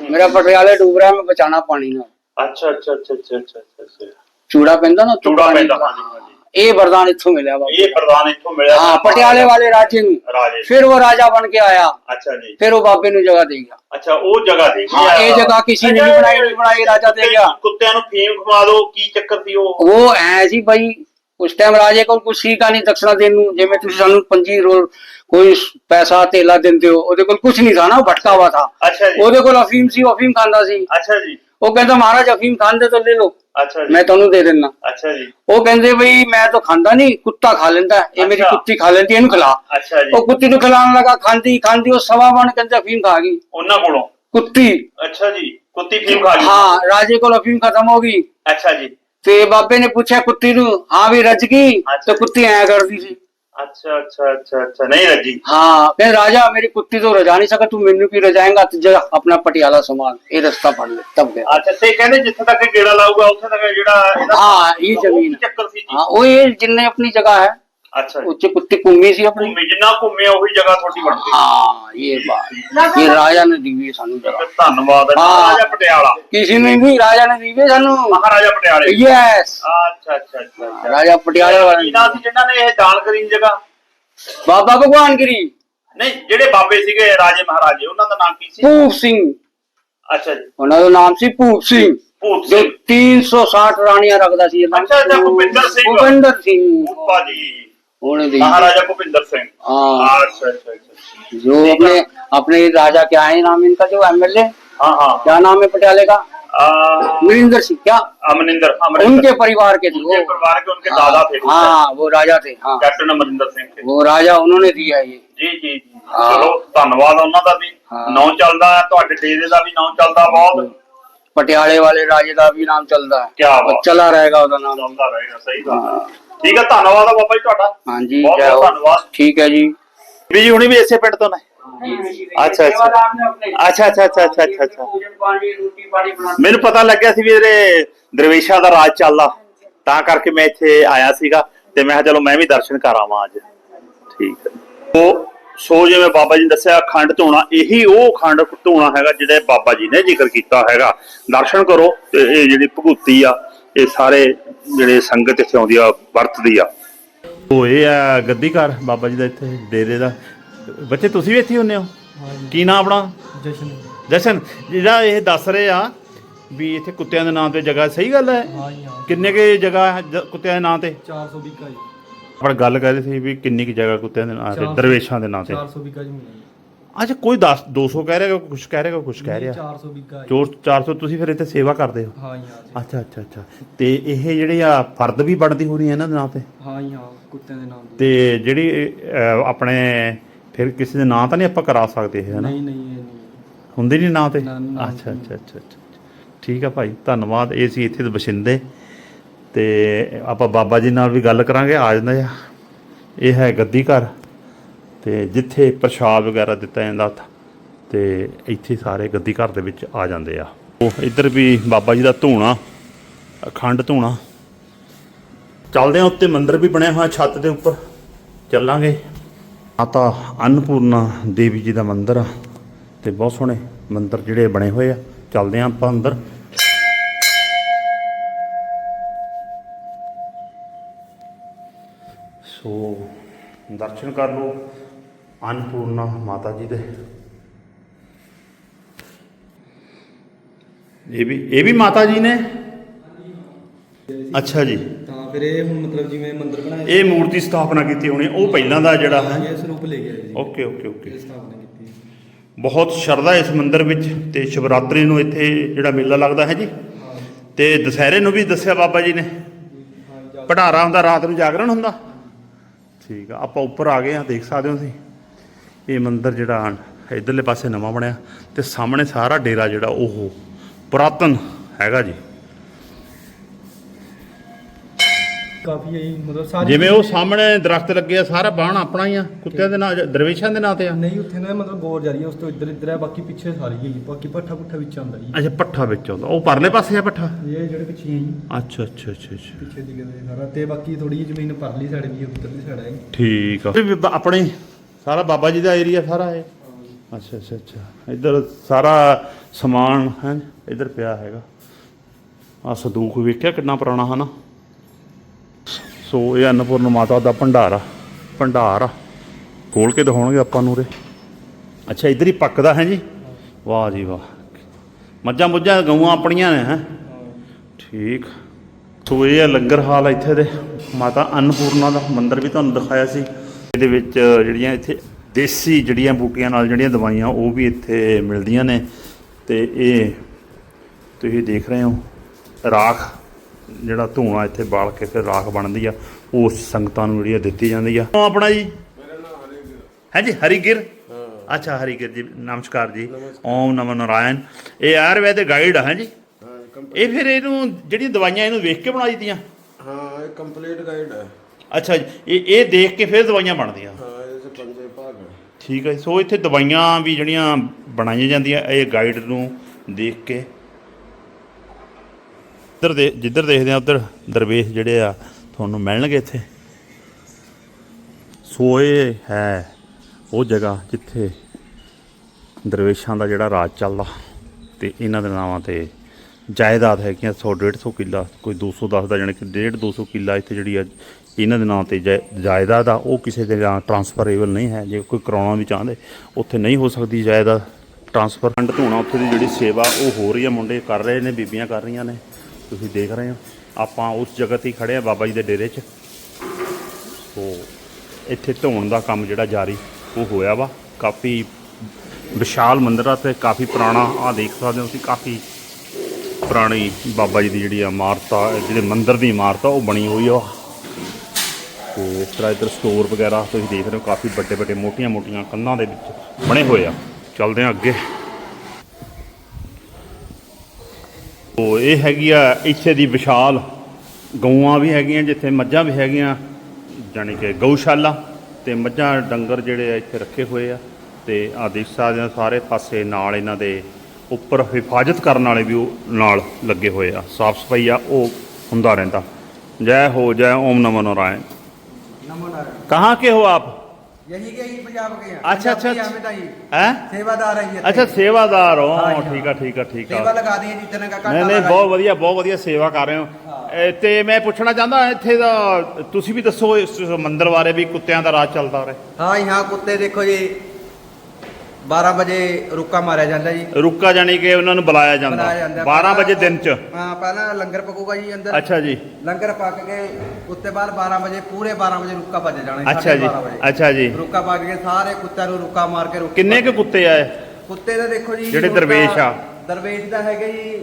ਮੇਰਾ ਪਟਿਆਲੇ ਡੂਬ ਰਿਹਾ ਮੈਂ ਬਚਾਣਾ ਪਾਣੀ ਨਾਲ। ਅੱਛਾ ਅੱਛਾ ਅੱਛਾ ਅੱਛਾ ਅੱਛਾ ਚੂੜਾ ਪੈਂਦਾ ਨਾ ਉੱਤੋਂ ਚੂੜਾ ਪਾਣੀ? ਪੈਂਦਾ ਦਾ। ਹਾਂਜੀ ਹਾਂਜੀ। ਇਹ ਵਰਦਾਨ ਇੱਥੋਂ ਮਿਲਿਆ ਬਾਬਾ ਇਹ ਪ੍ਰਧਾਨ ਇੱਥੋਂ ਮਿਲਿਆ ਹਾਂ ਪਟਿਆਲੇ ਵਾਲੇ ਰਾਜੇ ਨੂੰ ਰਾਜੇ ਫਿਰ ਉਹ ਰਾਜਾ ਬਣ ਕੇ ਆਇਆ ਅੱਛਾ ਜੀ ਫਿਰ ਉਹ ਬਾਬੇ ਨੂੰ ਜਗ੍ਹਾ ਦੇ ਗਿਆ ਅੱਛਾ ਉਹ ਜਗ੍ਹਾ ਦੇ ਹਾਂ, ਇਹ ਜਗ੍ਹਾ ਕਿਸੇ ਨੇ ਨਹੀਂ ਬਣਾਈ, ਨਹੀਂ ਬਣਾਈ, ਰਾਜਾ ਦੇ ਗਿਆ। ਕੁੱਤਿਆਂ ਨੂੰ ਫੀਮ ਖਵਾ ਦਿਓ ਕੀ ਚੱਕਰ ਸੀ ਉਹ ਉਹ ਐ ਸੀ ਭਾਈ ਉਸ ਟਾਈਮ ਰਾਜੇ ਕੋਲ ਕੁਛ ਸੀਗਾ ਨਹੀਂ ਦਕਸ਼ਨਾ ਦੇਣ ਨੂੰ ਜਿਵੇਂ ਤੁਸੀਂ ਸਾਨੂੰ ਪੰਜੀ ਰੋਲ ਕੋਈ ਪੈਸਾ ਧੇਲਾ ਦਿੰਦੇ ਹੋ ਉਹਦੇ ਕੋਲ ਕੁਛ ਨਹੀਂ ਥਾ ਨਾ ਉਹ ਭਟਕਾ हुआ था ਅੱਛਾ ਜੀ ਉਹਦੇ ਕੋਲ ਅਫੀਮ ਸੀ ਉਹ ਅਫੀਮ ਖਾਂਦਾ ਸੀ ਅੱਛਾ ਜੀ ਉਹ ਕਹਿੰਦਾ ਮਹਾਰਾਜ ਅਫੀਮ ਖਾਂਦੇ ਤਾਂ ਲੈ ਲਓ। ਅੱਛਾ ਜੀ। ਮੈਂ ਤੁਹਾਨੂੰ ਦੇ ਦਿੰਦਾ। ਅੱਛਾ ਜੀ। ਉਹ ਕਹਿੰਦੇ ਬਈ ਮੈਂ ਤਾਂ ਖਾਂਦਾ ਨਹੀਂ ਕੁੱਤਾ ਖਾ ਲੈਂਦਾ। ਇਹ ਮੇਰੀ। ਕੁੱਤੀ ਖਾ ਲੈਂਦੀ ਇਹਨੂੰ ਖਿਲਾ। ਅੱਛਾ ਜੀ। ਉਹ ਕੁੱਤੀ ਨੂੰ ਖਿਲਾਉਣ ਲੱਗਾ ਖਾਂਦੀ ਖਾਂਦੀ ਉਹ ਸਵਾ ਮਣ ਕਹਿੰਦੇ ਅਫੀਮ ਖਾ ਗਈ। ਉਹਨਾਂ ਕੋਲੋਂ? ਕੁੱਤੀ। ਅੱਛਾ ਜੀ। ਕੁੱਤੀ ਫੀਮ ਖਾ ਲਈ ਹਾਂ ਰਾਜੇ ਕੋਲ ਅਫੀਮ ਖਤਮ ਹੋ ਗਈ। ਅੱਛਾ ਜੀ। ਤੇ ਬਾਬੇ ਨੇ ਪੁੱਛਿਆ ਕੁੱਤੀ ਨੂੰ ਹਾਂ ਵੀ ਰੱਜ ਗਈ। ਤੇ ਕੁੱਤੀ ਐ ਕਰਦੀ ਸੀ। अच्छा अच्छा अच्छा अच्छा। नहीं रज़ी। हाँ राजा मेरी कुत्ती तो रजा नहीं सका तू मेनू की रजाएगा तो जरा अपना पटियाला संभाल ये रास्ता फड़ ले तब गया। अच्छा कहने जिथे तक गेड़ा लाऊगा उथे तक जेड़ा ये ज़मीन चक्कर हाँ, वो ये हाँ, अपनी जगह है ਜਗ੍ਹਾ ਹੈ ਅੱਛਾ ਜੀ। ਉੱਚੇ ਕੁੱਤੀ ਘੁੰਮੀ ਸੀ ਜਿੰਨਾ ਘੁੰਮੇ ਉਹੀ ਜਗ੍ਹਾ ਤੁਹਾਡੀ ਬਣ ਗਈ ਹਾਂ ਇਹ ਬਾਤ। ਇਹ ਰਾਜਾ ਨੇ ਦਿੱਤੀ ਸਾਨੂੰ ਜਗ੍ਹਾ ਤੇ ਧੰਨਵਾਦ ਹੈ। ਹਾਂ। ਮਹਾਰਾਜਾ ਪਟਿਆਲਾ। ਕਿਸੇ ਨੇ ਵੀ ਰਾਜਾ ਨੇ ਦਿੱਤੀ ਸਾਨੂੰ। ਮਹਾਰਾਜਾ ਪਟਿਆਲੇ। ਯੈਸ ਅੱਛਾ ਅੱਛਾ ਅੱਛਾ ਅੱਛਾ। ਰਾਜਾ ਪਟਿਆਲੇ ਵਾਲਾ। ਕੀ ਨਾਂ ਸੀ ਜਿਨ੍ਹਾਂ ਨੇ ਇਹ ਦਾਨ ਕਰੀ ਦੀ ਜਗ੍ਹਾ? ਬਾਬਾ ਭਗਵਾਨ ਗਿਰੀ। ਨਹੀਂ ਜਿਹੜੇ ਬਾਬੇ ਸੀਗੇ ਰਾਜੇ ਮਹਾਰਾਜੇ ਉਹਨਾਂ ਦਾ ਨਾਮ ਕੀ ਸੀ? ਭੂਪ ਸਿੰਘ। ਅੱਛਾ ਜੀ। ਉਹਨਾਂ ਦਾ ਨਾਮ ਸੀ ਭੂਪ ਸਿੰਘ। ਭੂਤ ਜੋ ਸਿੰਘ। 360 ਰਾਣੀਆਂ ਰੱਖਦਾ ਸੀ ਅੱਛਾ, ਅੱਛਾ, ਭੁਪਿੰਦਰ ਸਿੰਘ। ਭੁਪਿੰਦਰ ਸਿੰਘ। ਭੂਪਾ ਜੀ। ਉਹਨੇ ਦੀ ਮਹਾਰਾਜਾ ਭੁਪਿੰਦਰ ਸਿੰਘ हाँ ਅੱਛਾ ਅੱਛਾ ਅੱਛਾ जो अपने अपने राजा क्या है नाम इनका जो एमएलए हाँ हाँ क्या नाम है पटियाले का आ, नरेंद्र सिंह क्या अमरिंदर अमरिंदर उनके परिवार के थे उनके वो परिवार के उनके दादा थे हाँ वो राजा थे हाँ ਕੈਪਟਨ ਅਮਰਿੰਦਰ ਸਿੰਘ थे वो राजा उन्होंने दिया ये ਜੀ ਜੀ ਜੀ ਹਾਂ। ਚਲੋ ਧੰਨਵਾਦ ਉਹਨਾਂ ਦਾ ਵੀ ਹਾਂ। ਨਾਂ ਚੱਲਦਾ ਹੈ ਤੁਹਾਡੇ ਡੇਰੇ ਦਾ ਵੀ ਨਾਂ ਚੱਲਦਾ ਬਹੁਤ पटियाले वाले राजे का भी नाम चलता है क्या और बात। चला रहेगा उसका नाम ਚੱਲਦਾ ਰਹੇਗਾ ਸਹੀ ਗੱਲ ਹੈ ਠੀਕ ਹੈ ਧੰਨਵਾਦ ਆ ਬਾਬਾ ਜੀ ਤੁਹਾਡਾ। ਹਾਂਜੀ ਬਹੁਤ ਬਹੁਤ ਧੰਨਵਾਦ। ਠੀਕ ਹੈ ਜੀ। ਵੀ ਜੀ ਹੁਣੀ ਵੀ ਇਸੇ ਪਿੰਡ ਤੋਂ ਨੇ? ਅੱਛਾ ਅੱਛਾ। ਅੱਛਾ ਅੱਛਾ ਅੱਛਾ ਅੱਛਾ ਅੱਛਾ ਅੱਛਾ। ਮੈਨੂੰ ਪਤਾ ਲੱਗਿਆ ਸੀ ਵੀ ਇਹਦੇ ਦਰਵੇਸ਼ਾਂ ਦਾ ਰਾਜ ਚੱਲਦਾ। ਤਾਂ ਕਰਕੇ ਮੈਂ ਇੱਥੇ ਆਇਆ ਸੀਗਾ ਤੇ ਮੈਂ ਕਿਹਾ ਚਲੋ ਮੈਂ ਵੀ ਦਰਸ਼ਨ ਕਰ ਆਵਾਂ ਅੱਜ। ਠੀਕ ਉਹ ਸੋ ਜਿਵੇਂ ਬਾਬਾ ਜੀ ਨੇ ਦੱਸਿਆ ਖੰਡ ਧੋਣਾ ਇਹੀ ਉਹ ਖੰਡ ਧੋਣਾ ਹੈਗਾ ਜਿਹੜੇ ਬਾਬਾ ਜੀ ਨੇ ਜ਼ਿਕਰ ਕੀਤਾ ਹੈਗਾ। ਦਰਸ਼ਨ ਕਰੋ ਤੇ ਇਹ ਜਿਹੜੀ ਭਗੂਤੀ ਆ ਇਹ ਸਾਰੇ ਜਿਹੜੇ ਸੰਗਤ ਇੱਥੇ ਆਉਂਦੀ ਆ ਵਰਤਦੀ ਆ। ਉਹ ਇਹ ਆ ਗੱਦੀ ਘਰ ਬਾਬਾ ਜੀ ਦਾ ਇੱਥੇ ਡੇਰੇ ਦਾ। ਬੱਚੇ ਤੁਸੀਂ ਵੀ ਇੱਥੇ ਹੀ ਹੁੰਨੇ ਹੋ? ਕੀ ਨਾਮ ਆਪਣਾ? ਜਸ਼ਨ। ਜਸ਼ਨ ਜਿਹੜਾ ਇਹ ਦੱਸ ਰਹੇ ਆ ਵੀ ਇੱਥੇ ਕੁੱਤਿਆਂ ਦੇ ਨਾਂ ਤੇ ਜਗ੍ਹਾ ਸਹੀ ਗੱਲ ਹੈ? ਹਾਂ ਜੀ ਹਾਂ ਕਿੰਨੇ ਕੇ ਜਗ੍ਹਾ ਹੈ ਜ- ਕੁੱਤਿਆਂ ਦੇ ਨਾਂ ਤੇ? 400 ਵਿਕਾ ਜੀ। ਆਪਾਂ ਗੱਲ ਕਰ ਰਹੇ ਸੀ ਵੀ ਕਿੰਨੀ ਕੀ ਜਗ੍ਹਾ ਕੁੱਤਿਆਂ ਦੇ ਨਾਂ ਤੇ। ਦਰਵੇਸ਼ਾਂ ਦੇ ਨਾਂ ਤੇ। 400 ਵਿਕਾ ਜੀ। ਅੱਛਾ ਕੋਈ 10 200 ਕਹਿ ਰਿਹਾ ਕੋਈ ਕੁਝ ਕਹਿ ਰਿਹਾ ਕੋਈ ਕੁਝ ਕਹਿ ਰਿਹਾ? 400 ਵਿਕਾ ਜੀ। ਚੋਰ 400 ਤੁਸੀਂ ਫਿਰ ਇੱਥੇ ਸੇਵਾ ਕਰਦੇ ਹੋ? ਹਾਂ ਜੀ ਹਾਂ ਜੀ। ਅੱਛਾ ਅੱਛਾ ਅੱਛਾ। ਤੇ ਇਹ ਜਿਹੜੇ ਆ ਫਰਦ ਵੀ ਬਣਦੀ ਹੋਣੀ ਹੈ ਇਹਨਾਂ ਦੇ ਨਾਂ ਤੇ? ਹਾਂ ਜੀ ਹਾਂ ਕੁੱਤਿਆਂ ਦੇ ਨਾਮ ਤੇ। ਜਿਹੜੀ ਅਹ, ਆਪਣੇ ਫਿਰ ਕਿਸੇ ਦੇ ਨਾਂ ਤਾਂ ਨਹੀਂ ਆਪਾਂ ਕਰਾ ਸਕਦੇ ਇਹ ਹਨਾ? ਨਹੀਂ ਨਹੀਂ ਇਹ ਨਹੀਂ। ਹੁੰਦੇ ਨਹੀਂ ਨਾਂ ਤੇ? ਨਾ, ਨਾ, ਅੱਛਾ ਅੱਛਾ ਅੱਛਾ ਅੱਛਾ। ਠੀਕ ਆ ਭਾਈ ਧੰਨਵਾਦ। ਇਹ ਸੀ ਇੱਥੇ ਦੇ ਬਸ਼ਿੰਦੇ। ਤੇ ਆਪਾਂ ਬਾਬਾ ਜੀ ਨਾਲ ਵੀ ਗੱਲ ਕਰਾਂਗੇ ਆ ਜਾਂਦੇ ਆ। ਇਹ ਹੈ ਗੱਦੀ ਘਰ। ਤੇ ਜਿੱਥੇ ਪ੍ਰਸ਼ਾਦ ਵਗੈਰਾ ਦਿੱਤਾ ਜਾਂਦਾ ਤਾ, ਤੇ ਇੱਥੇ ਸਾਰੇ ਗੱਦੀ ਘਰ ਦੇ ਵਿੱਚ ਆ ਜਾਂਦੇ ਆ। ਉਹ ਇੱਧਰ ਵੀ ਬਾਬਾ ਜੀ ਦਾ ਧੂਣਾ ਅਖੰਡ ਧੂਣਾ। ਚੱਲਦੇ ਆ ਉੱਤੇ ਮੰਦਿਰ ਵੀ ਬਣਿਆ ਹੋਇਆ ਛੱਤ ਦੇ ਉੱਪਰ। ਚੱਲਾਂਗੇ। ਮਾਤਾ ਅੰਨਪੂਰਨਾ ਦੇਵੀ ਜੀ ਦਾ ਮੰਦਿਰ ਆ ਤੇ ਬਹੁਤ ਸੋਹਣੇ ਮੰਦਿਰ ਜਿਹੜੇ ਬਣੇ ਹੋਏ ਆ। ਚੱਲਦੇ ਆ ਆਪਾਂ ਅੰਦਰ। ਸੋ ਦਰਸ਼ਨ ਕਰ ਲਓ। ਅੰਨਪੂਰਨਾ ਮਾਤਾ ਜੀ ਦੇ। ਇਹ ਵੀ ਇਹ ਵੀ ਮਾਤਾ ਜੀ ਨੇ? ਅੱਛਾ ਜੀ। ਤਾਂ ਫਿਰ ਇਹ ਹੁਣ ਮਤਲਬ ਜਿਵੇਂ ਮੰਦਿਰ ਬਣਾਇਆ ਇਹ ਮੂਰਤੀ ਸਥਾਪਨਾ ਕੀਤੀ ਹੋਣੀ ਉਹ ਪਹਿਲਾਂ ਦਾ ਜਿਹੜਾ ਹੈ। ਇਹ ਸਰੂਪ ਲੈ ਗਿਆ ਜੀ ਓਕੇ ਓਕੇ ਓਕੇ। ਸਥਾਪਨਾ ਕੀਤੀ ਬਹੁਤ ਸ਼ਰਧਾ ਇਸ ਮੰਦਿਰ ਵਿੱਚ ਤੇ ਸ਼ਿਵਰਾਤਰੀ ਨੂੰ ਇੱਥੇ ਜਿਹੜਾ ਮੇਲਾ ਲੱਗਦਾ ਹੈ ਜੀ। ਤੇ ਦੁਸਹਿਰੇ ਨੂੰ ਵੀ ਦੱਸਿਆ ਬਾਬਾ ਜੀ ਨੇ। ਭੰਡਾਰਾ ਹੁੰਦਾ ਰਾਤ ਨੂੰ ਜਾਗਰਣ ਹੁੰਦਾ। ਠੀਕ ਆ ਆਪਾਂ ਉੱਪਰ ਆ ਗਏ ਆ ਦੇਖ ਸਕਦੇ ਹੋ ਤੁਸੀਂ। ਇਹ ਮੰਦਿਰ ਜਿਹੜਾ ਇਧਰਲੇ ਪਾਸੇ ਨਵਾਂ ਬਣਿਆ ਤੇ ਸਾਹਮਣੇ ਸਾਰਾ ਡੇਰਾ ਜਿਹੜਾ ਉਹ ਪੁਰਾਤਨ ਹੈਗਾ ਜੀ। ਕਾਫੀ ਹੈ ਜੀ, ਮਤਲਬ ਸਾਰੀ ਜਿਵੇਂ ਉਹ ਸਾਹਮਣੇ ਦਰਖਤ ਲੱਗੇ ਆ ਸਾਰਾ ਬਾਣ ਆਪਣਾ ਹੀ ਆ ਕੁੱਤਿਆਂ ਦੇ ਨਾਂ ਦਰਵੇਸ਼ਾਂ ਦੇ ਨਾਂ ਤੇ ਆ? ਨਹੀਂ ਉੱਥੇ ਨਾ ਮਤਲਬ ਗੌਰ ਜਾ ਰਹੀ ਹੈ ਉਸ ਤੋਂ ਇੱਧਰ ਇੱਧਰ ਹੈ ਬਾਕੀ ਪਿੱਛੇ ਸਾਰੀ ਹੈ ਬਾਕੀ ਪੱਠਾ ਪੁੱਠਾ ਵਿੱਚ ਆਉਂਦਾ ਜੀ। ਅੱਛਾ ਪੱਠਾ ਵਿੱਚ ਆਉਂਦਾ ਉਹ ਪਰਲੇ ਪਾਸੇ ਆ ਪੱਠਾ? ਇਹ ਜਿਹੜੇ ਪਿੱਛੇ ਹੈ ਜੀ। ਅੱਛਾ ਅੱਛਾ ਅੱਛਾ ਅੱਛਾ। ਪਿੱਛੇ ਦੀ ਗਏ ਸਾਰਾ ਤੇ ਬਾਕੀ ਥੋੜੀ ਜਿਹੀ ਜ਼ਮੀਨ ਪਰਲੀ ਸਾਈਡ ਵੀ ਉੱਧਰਲੀ ਸਾਈਡ ਹੈ ਠੀਕ ਆ। ਆਪਣੇ ਸਾਰਾ ਬਾਬਾ ਜੀ ਦਾ ਏਰੀਆ ਸਾਰਾ ਹੈ ਅੱਛਾ ਅੱਛਾ ਅੱਛਾ। ਇੱਧਰ ਸਾਰਾ ਸਮਾਨ ਹੈ, ਇੱਧਰ ਪਿਆ ਹੈਗਾ। ਆ ਸੰਦੂਕ ਵੇਖਿਆ ਕਿੰਨਾ ਪੁਰਾਣਾ, ਹਨਾ? ਸੋ ਇਹ ਅੰਨਪੂਰਨ ਮਾਤਾ ਦਾ ਭੰਡਾਰਾ, ਭੰਡਾਰ। ਆ ਖੋਲ ਕੇ ਦਿਖਾਉਣਗੇ ਆਪਾਂ ਨੂੰ ਰੇ ਅੱਛਾ, ਇੱਧਰ ਹੀ ਪੱਕਦਾ ਹੈ ਜੀ? ਵਾਹ ਜੀ ਵਾਹ। ਮੱਝਾਂ ਮੁੱਝਾਂ ਗਊਆਂ ਆਪਣੀਆਂ ਨੇ, ਹੈ? ਠੀਕ। ਸੋ ਇਹ ਹੈ ਲੰਗਰ ਹਾਲ ਇੱਥੇ ਦੇ। ਮਾਤਾ ਅੰਨਪੂਰਨਾ ਦਾ ਮੰਦਿਰ ਵੀ ਤੁਹਾਨੂੰ ਦਿਖਾਇਆ ਸੀ। ਇਹਦੇ ਵਿੱਚ ਜਿਹੜੀਆਂ ਇੱਥੇ ਦੇਸੀ ਜਿਹੜੀਆਂ ਬੂਟੀਆਂ ਨਾਲ ਜਿਹੜੀਆਂ ਦਵਾਈਆਂ ਉਹ ਵੀ ਇੱਥੇ ਮਿਲਦੀਆਂ ਨੇ ਤੇ ਇਹ ਤੁਸੀਂ ਦੇਖ ਰਹੇ ਹੋ ਰਾਖ ਜਿਹੜਾ ਧੂਣਾ ਇੱਥੇ ਬਾਲ ਕੇ ਫਿਰ ਰਾਖ ਬਣਦੀ ਆ ਉਸ ਸੰਗਤਾਂ ਨੂੰ ਜਿਹੜੀ ਦਿੱਤੀ ਜਾਂਦੀ ਆ। ਆਪਣਾ ਜੀ? ਹਾਂਜੀ ਹਰੀਗਿਰ? ਅੱਛਾ ਹਰੀਗਿਰ ਜੀ ਨਮਸਕਾਰ ਜੀ। ਓਮ ਨਮੋ ਨਾਰਾਇਣ। ਇਹ ਆਯੁਰਵੈਦ ਗਾਈਡ ਹੈ ਜੀ? ਇਹ ਫਿਰ ਇਹਨੂੰ ਜਿਹੜੀਆਂ ਦਵਾਈਆਂ ਇਹਨੂੰ ਵੇਖ ਕੇ ਬਣਾਈ ਦਿੱਤੀਆਂ? ਹਾਂ ਇਹ ਕੰਪਲੀਟ ਗਾਈਡ ਹੈ ਅੱਛਾ ਜੀ, ਇਹ ਇਹ ਦੇਖ ਕੇ ਫਿਰ ਦਵਾਈਆਂ ਬਣਦੀਆਂ? ਹਾਂ ਇਹਦੇ ਪੰਜੇ ਭਾਗ ਠੀਕ ਹੈ ਸੋ ਇੱਥੇ ਦਵਾਈਆਂ ਵੀ ਜਿਹੜੀਆਂ ਬਣਾਈਆਂ ਜਾਂਦੀਆਂ ਇਹ ਗਾਈਡ ਨੂੰ ਦੇਖ ਕੇ। ਇੱਧਰ ਦੇ ਜਿੱਧਰ ਦੇਖਦੇ ਆ ਉੱਧਰ ਦਰਵੇਸ਼ ਜਿਹੜੇ ਆ ਤੁਹਾਨੂੰ ਮਿਲਣਗੇ ਇੱਥੇ। ਸੋ ਇਹ ਹੈ ਉਹ ਜਗ੍ਹਾ ਜਿੱਥੇ ਦਰਵੇਸ਼ਾਂ ਦਾ ਜਿਹੜਾ ਰਾਜ ਚੱਲਦਾ ਤੇ ਇਹਨਾਂ ਦੇ ਨਾਵਾਂ ਤੇ ਜਾਇਦਾਦ ਹੈਗੀਆਂ 100 150 ਕਿੱਲਾ ਕੋਈ 210 ਦਾ ਜਾਣੀ ਕਿ 1.5 200 ਕਿੱਲਾ ਇੱਥੇ ਜਿਹੜੀ ਆ ਇਹਨਾਂ ਦੇ ਨਾਂ ਤੇ ਜਾਇ- ਜਾਇਦਾਦ ਆ, ਉਹ ਕਿਸੇ ਦੇ ਨਾਂ ਟਰਾਂਸਫਰੇਬਲ ਨਹੀਂ ਹੈ, ਜੇ ਕੋਈ ਕਰਾਉਣਾ ਵੀ ਚਾਹੁੰਦੇ, ਉੱਥੇ ਨਹੀਂ ਹੋ ਸਕਦੀ ਜਾਇਦਾਦ ਟਰਾਂਸਫਰ ਫੰਡ ਧੋਣਾ ਉੱਥੇ ਦੀ ਜਿਹੜੀ ਸੇਵਾ, ਉਹ ਹੋ ਰਹੀ ਆ, ਮੁੰਡੇ ਕਰ ਰਹੇ ਨੇ, ਬੀਬੀਆਂ ਕਰ ਰਹੀਆਂ ਨੇ, ਤੁਸੀਂ ਦੇਖ ਰਹੇ ਹੋ। ਆਪਾਂ ਉਸ ਜਗ੍ਹਾ ਤੇ ਹੀ ਖੜੇ ਆ, ਬਾਬਾ ਜੀ ਦੇ ਡੇਰੇ 'ਚ। ਸੋ, ਇੱਥੇ ਧੋਣ ਦਾ ਕੰਮ ਜਿਹੜਾ ਜਾਰੀ, ਉਹ ਹੋਇਆ ਵਾ। ਕਾਫੀ ਵਿਸ਼ਾਲ ਮੰਦਿਰ ਆ, ਤੇ ਕਾਫੀ ਪੁਰਾਣਾ ਆ ਦੇਖ ਸਕਦੇ ਹੋ ਤੁਸੀਂ, ਕਾਫੀ ਪੁਰਾਣੀ ਬਾਬਾ ਜੀ ਦੀ ਜਿਹੜੀ ਇਮਾਰਤ ਆ, ਜਿਹੜੇ ਮੰਦਿਰ ਦੀ ਇਮਾਰਤ ਆ, ਉਹ ਬਣੀ ਹੋਈ ਆ। ਤੇ ਇਸ ਤਰ੍ਹਾਂ ਇੱਧਰ ਸਟੋਰ ਵਗੈਰਾ ਤੁਸੀਂ ਦੇਖ ਰਹੇ ਹੋ, ਕਾਫੀ ਵੱਡੇ ਵੱਡੇ ਮੋਟੀਆਂ ਮੋਟੀਆਂ ਕੰਨਾਂ ਦੇ ਵਿੱਚ ਬਣੇ ਹੋਏ ਆ। ਚੱਲਦੇ ਆ ਅੱਗੇ। ਉਹ ਇਹ ਹੈਗੀ ਆ ਇੱਥੇ ਦੀ ਵਿਸ਼ਾਲ ਗਊਆਂ ਵੀ ਹੈਗੀਆਂ, ਜਿੱਥੇ ਮੱਝਾਂ ਵੀ ਹੈਗੀਆਂ, ਜਾਣੀ ਕਿ ਗਊਸ਼ਾਲਾ ਤੇ ਮੱਝਾਂ, ਡੰਗਰ ਜਿਹੜੇ ਆ ਇੱਥੇ ਰੱਖੇ ਹੋਏ ਆ। ਤੇ ਆ ਦੇਖ ਸਕਦੇ ਹੋ ਸਾਰੇ ਪਾਸੇ ਨਾਲ ਇਹਨਾਂ ਦੇ ਉੱਪਰ ਹਿਫਾਜ਼ਤ ਕਰਨ ਵਾਲੇ ਵੀ ਉਹ ਨਾਲ ਲੱਗੇ ਹੋਏ ਆ। ਸਾਫ਼ ਸਫ਼ਾਈ ਆ, ਉਹ ਹੁੰਦਾ ਰਹਿੰਦਾ। ਜੈ ਹੋ, ਜੈ ਓਮ ਨਮੋ ਨਾਰਾयण कहाँ के हो आप यही के यही पंजाब के हैं अच्छा अच्छा हैं ਸੇਵਾਦਾਰ ਹੈ ਅੱਛਾ ਸੇਵਾਦਾਰ ਹੋ। ਹਾਂ, ਠੀਕ ਆ ਠੀਕ ਆ ਠੀਕ ਸੇਵਾ ਆ ਲਗਾ ਦੇ ਜਿੱਤਨ ਦਾ ਨਹੀਂ ਨਹੀਂ ਬਹੁਤ ਵਧੀਆ ਬਹੁਤ ਵਧੀਆ ਸੇਵਾ ਕਰ ਰਹੇ ਹੋ। ਇਹ ਤੇ ਮੈਂ ਪੁੱਛਣਾ ਚਾਹੁੰਦਾ ਇੱਥੇ ਦਾ ਤੁਸੀਂ ਵੀ ਦੱਸੋ ਇਸ ਮੰਦਰ ਬਾਰੇ ਵੀ ਕੁੱਤਿਆਂ ਦਾ ਰਾਜ ਚੱਲਦਾ ਰਹੇ। ਹਾਂ ਹਾਂ ਕੁੱਤੇ ਦੇਖੋ ਜੀ। 12 ਵਜੇ ਰੁੱਕਾ ਮਾਰਿਆ ਜਾਂਦਾ ਜੀ। ਰੁੱਕਾ ਜਾਨੀ ਕਿ ਉਹਨਾਂ ਨੂੰ ਬੁਲਾਇਆ ਜਾਂਦਾ। 12 ਵਜੇ ਦਿਨ ਚ? ਹਾਂ ਪਹਿਲਾਂ ਲੰਗਰ ਪਕੂਗਾ ਜੀ ਅੰਦਰ। ਅੱਛਾ ਜੀ। ਲੰਗਰ ਪੱਕ ਕੇ ਉੱਤੇ ਬਾਅਦ 12 ਵਜੇ ਪੂਰੇ 12 ਵਜੇ ਰੁੱਕਾ ਭੱਜ ਜਾਣਾ ਜੀ, ਅੱਛਾ ਜੀ। ਅੱਛਾ ਜੀ। ਰੁੱਕਾ ਪਾ ਕੇ ਸਾਰੇ ਕੁੱਤਿਆਂ ਨੂੰ ਰੁੱਕਾ ਮਾਰ ਕੇ ਰੁੱਕਾ ਕਿੰਨੇ ਕੁੱਤੇ ਆਏ? ਕੁੱਤੇ ਦਾ ਦੇਖੋ ਜੀ ਜਿਹੜੇ ਦਰਵੇਸ਼ ਆ। ਦਰਵੇਸ਼ ਦਾ ਹੈਗਾ ਜੀ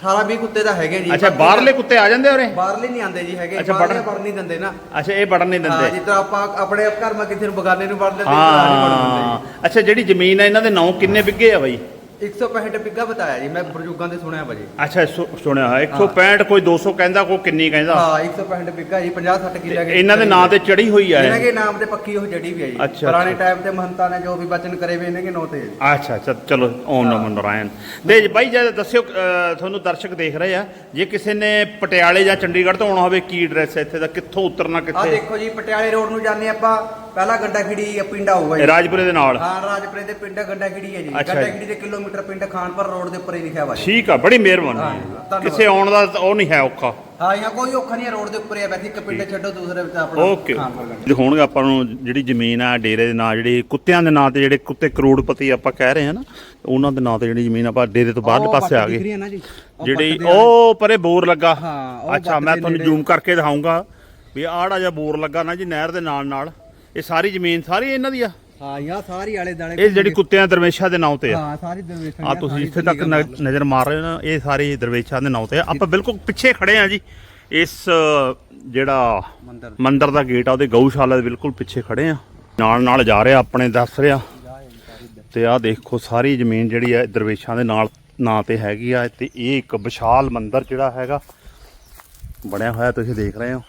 18 20 ਕੁੱਤੇ ਦਾ ਹੈਗੇ ਜੀ। ਅੱਛਾ ਬਾਹਰਲੇ ਕੁੱਤੇ ਆ ਜਾਂਦੇ ਉਰੇ? ਬਾਹਰਲੇ ਨਹੀਂ ਆਉਂਦੇ ਜੀ ਹੈਗੇ। ਅੱਛਾ, ਬਾਹਰਲੇ ਵੜ ਨਹੀਂ ਦਿੰਦੇ ਨਾ। ਅੱਛਾ ਇਹ ਵੜਨ ਨਹੀਂ ਹਾਂ ਦਿੰਦੇ ਜਿੱਦਾਂ ਆਪਾਂ ਆਪਣੇ ਘਰ ਮਾ ਕਿਸੇ ਨੂੰ ਬਗਾਨੇ ਨੂੰ ਵੜ ਦਿੰਦੇ ਹਾਂ। ਹਾਂ ਅੱਛਾ ਜਿਹੜੀ ਜ਼ਮੀਨ ਹੈ ਇਹਨਾਂ ਦੇ ਨਾਂ ਕਿੰਨੇ ਵਿੱਗੇ ਆ ਬਾਈ? 165 ਬਿੱਗਾ ਬਤਾਇਆ ਜੀ ਮੈਂ ਬਜ਼ੁਰਗਾਂ ਦੇ ਸੁਣਿਆ ਭਾਜੀ। ਅੱਛਾ ਸੁ- ਸੁਣਿਆ ਹੈ 165 ਕੋਈ 200 ਕਹਿੰਦਾ ਕੋਈ ਕਿੰਨੀ ਕਹਿੰਦਾ? ਹਾਂ 165 ਬਿੱਗਾ ਜੀ 50 60 ਕਿੱਲੇ ਦੇ ਇਹਨਾਂ ਦੇ ਨਾਂ ਤੇ ਚੜੀ ਹੋਈ ਆ ਇਹਨਾਂ ਇਹ। ਦੇ ਨਾਮ ਤੇ ਪੱਕੀ ਉਹ ਜੜੀ ਵੀ ਹੈ ਜੀ। ਅੱਛਾ, ਪੁਰਾਣੇ ਅੱਛਾ। ਟਾਈਮ ਤੇ ਮਹੰਤਾਂ ਨੇ ਜੋ ਵੀ ਬਚਨ ਕਰੇ ਵੇ ਇਹਨਾਂ ਦੇ ਨਾਂ ਤੇ। ਹੈ ਜੀ। ਅੱਛਾ ਅੱਛਾ ਚਲੋ ਓਮ ਨਮੋ ਨਾਰਾਇਣ। ਬਾਈ ਜਦ ਦੱਸਿਓ ਤੁਹਾਨੂੰ ਦਰਸ਼ਕ ਦੇਖ ਰਹੇ ਆ ਜੇ ਕਿਸੇ ਨੇ ਪਟਿਆਲੇ ਜਾਂ ਚੰਡੀਗੜ੍ਹ ਤੋਂ ਆਉਣਾ ਹੋਵੇ ਕੀ ਐਡਰੈਸ ਹੈ ਇੱਥੇ ਦਾ? ਕਿੱਥੋਂ ਉਤਰਨਾ ਆਹ ਕਿੱਥੇ? ਦੇਖੋ ਜੀ ਪਟਿਆਲੇ ਰੋਡ ਨੂੰ ਜਾਂਦੇ ਆਪਾਂ ਪਹਿਲਾ ਗੰਡਾ ਖਿੜੀ ਪਿੰਡ ਆਊਗਾ ਜੀ। ਰਾਜਪੁਰੇ ਦੇ ਨਾਲ। ਹਾਂ ਰਾਜਪੁਰੇ ਦੇ ਪਿੰਡ ਗੰਡਾ ਖਿੜੀ ਹੈ ਜੀ। ਅੱਛਾ ਗੰਡਾ ਜੀ। ਖਿੜੀ ਦੇ ਕਿਲੋਮੀਟਰ ਪਿੰਡ ਖਾਨਪੁਰ ਰੋਡ ਦੇ ਉੱਪਰ ਹੀ ਲਿਖਿਆ ਜੀ। ਠੀਕ ਆ ਬੜੀ ਮਿਹਰਬਾਨੀ। ਹਾਂ, ਧੰਨਵਾਦ। ਕਿਸੇ ਆਉਣ ਦਾ ਉਹ ਨਹੀਂ ਹੈ ਔਖਾ। ਹਾਂ यहाँ ਕੋਈ ਔਖਾ ਨਹੀਂ ਰੋਡ ਦੇ ਉੱਪਰ ਹੀ ਵੈਸੇ ਇੱਕ ਪਿੰਡ ਛੱਡੋ ਦੂਸਰੇ ਵਿੱਚ ਆਪਣਾ ਓਕੇ। ਖਾਨਪੁਰ ਗੰਡਾ। ਦਿਖਾਉਣਗੇ ਆਪਾਂ ਨੂੰ ਜਿਹੜੀ ਜ਼ਮੀਨ ਆ ਡੇਰੇ ਦੇ ਨਾਂ ਜਿਹੜੀ ਕੁੱਤਿਆਂ ਦੇ ਨਾਂ ਤੇ ਜਿਹੜੇ ਕੁੱਤੇ ਕਰੋੜਪਤੀ ਆਪਾਂ ਕਹਿ ਰਹੇ ਹਾਂ ਨਾ ਉਹਨਾਂ ਦੇ ਨਾਂ ਤੇ ਜਿਹੜੀ ਜ਼ਮੀਨ ਆਪਾਂ ਡੇਰੇ ਤੋਂ ਬਾਹਰਲੇ ਉਹ ਪਾਸੇ ਆ ਪੱਟ ਦਿਖ ਰਹੀ ਗਏ ਹੈ ਨਾ ਜੀ। ਉਹ ਜਿਹੜੀ ਦੇ। ਉਹ ਪਰੇ ਬੋਰ ਲੱਗਾ। ਹਾਂ, ਉਹ ਅੱਛਾ ਮੈਂ ਦੇ ਤੁਹਾਨੂੰ ਨੇੜੇ। ਜ਼ੂਮ ਕਰਕੇ ਦਿਖਾਉਂਗਾ ਵੀ ਆੜਾ ਜਿਹਾ ਬੋਰ ਲੱਗਾ ਨਾ ਜੀ ਨਹਿਰ ਦੇ ਨਾਲ ਨਾਲ ਇਹ ਸਾਰੀ ਜ਼ਮੀਨ ਸਾਰੀ ਇਹਨਾਂ ਦੀ ਆ? ਹਾਂ ਯਾ ਸਾਰੀ ਆਲੇ ਦਾਲੇ ਇਹ ਜਿਹੜੀ ਕੁੱਤਿਆਂ ਦਰਵੇਸ਼ਾਂ ਦੇ ਨਾਂ ਤੇ ਆ। ਹਾਂ ਸਾਰੀ ਦਰਵੇਸ਼ਾਂ ਆ ਤੁਸੀਂ ਜਿੱਥੇ ਤੱਕ ਨਜ਼ਰ ਮਾਰ ਰਹੇ ਹੋ ਨਾ ਇਹ ਸਾਰੇ ਦਰਵੇਸ਼ਾਂ ਦੇ ਨਾਂ ਤੇ ਆ। ਆਪਾਂ ਬਿਲਕੁਲ ਪਿੱਛੇ ਖੜੇ ਆ ਜੀ। ਇਸ ਜਿਹੜਾ ਮੰਦਿਰ। ਦਾ। ਗੇਟ ਆ ਉਹਦੇ ਗਊਸ਼ਾਲਾ ਦੇ ਬਿਲਕੁਲ ਪਿੱਛੇ ਖੜੇ ਆ। ਨਾਲ ਨਾਲ ਜਾ ਰਿਹਾ ਆਪਣੇ ਦੱਸ ਰਿਹਾ। ਤੇ ਆਹ ਦੇਖੋ ਸਾਰੀ ਜ਼ਮੀਨ ਜਿਹੜੀ ਹੈ ਦਰਵੇਸ਼ਾਂ ਦੇ ਨਾਲ ਨਾਂ ਤੇ ਹੈਗੀ ਆ। ਤੇ ਇਹ ਇੱਕ ਵਿਸ਼ਾਲ ਮੰਦਿਰ ਜਿਹੜਾ ਹੈਗਾ ਬਣਿਆ ਹੋਇਆ ਤੁਸੀਂ ਦੇਖ ਰਹੇ ਹੋ।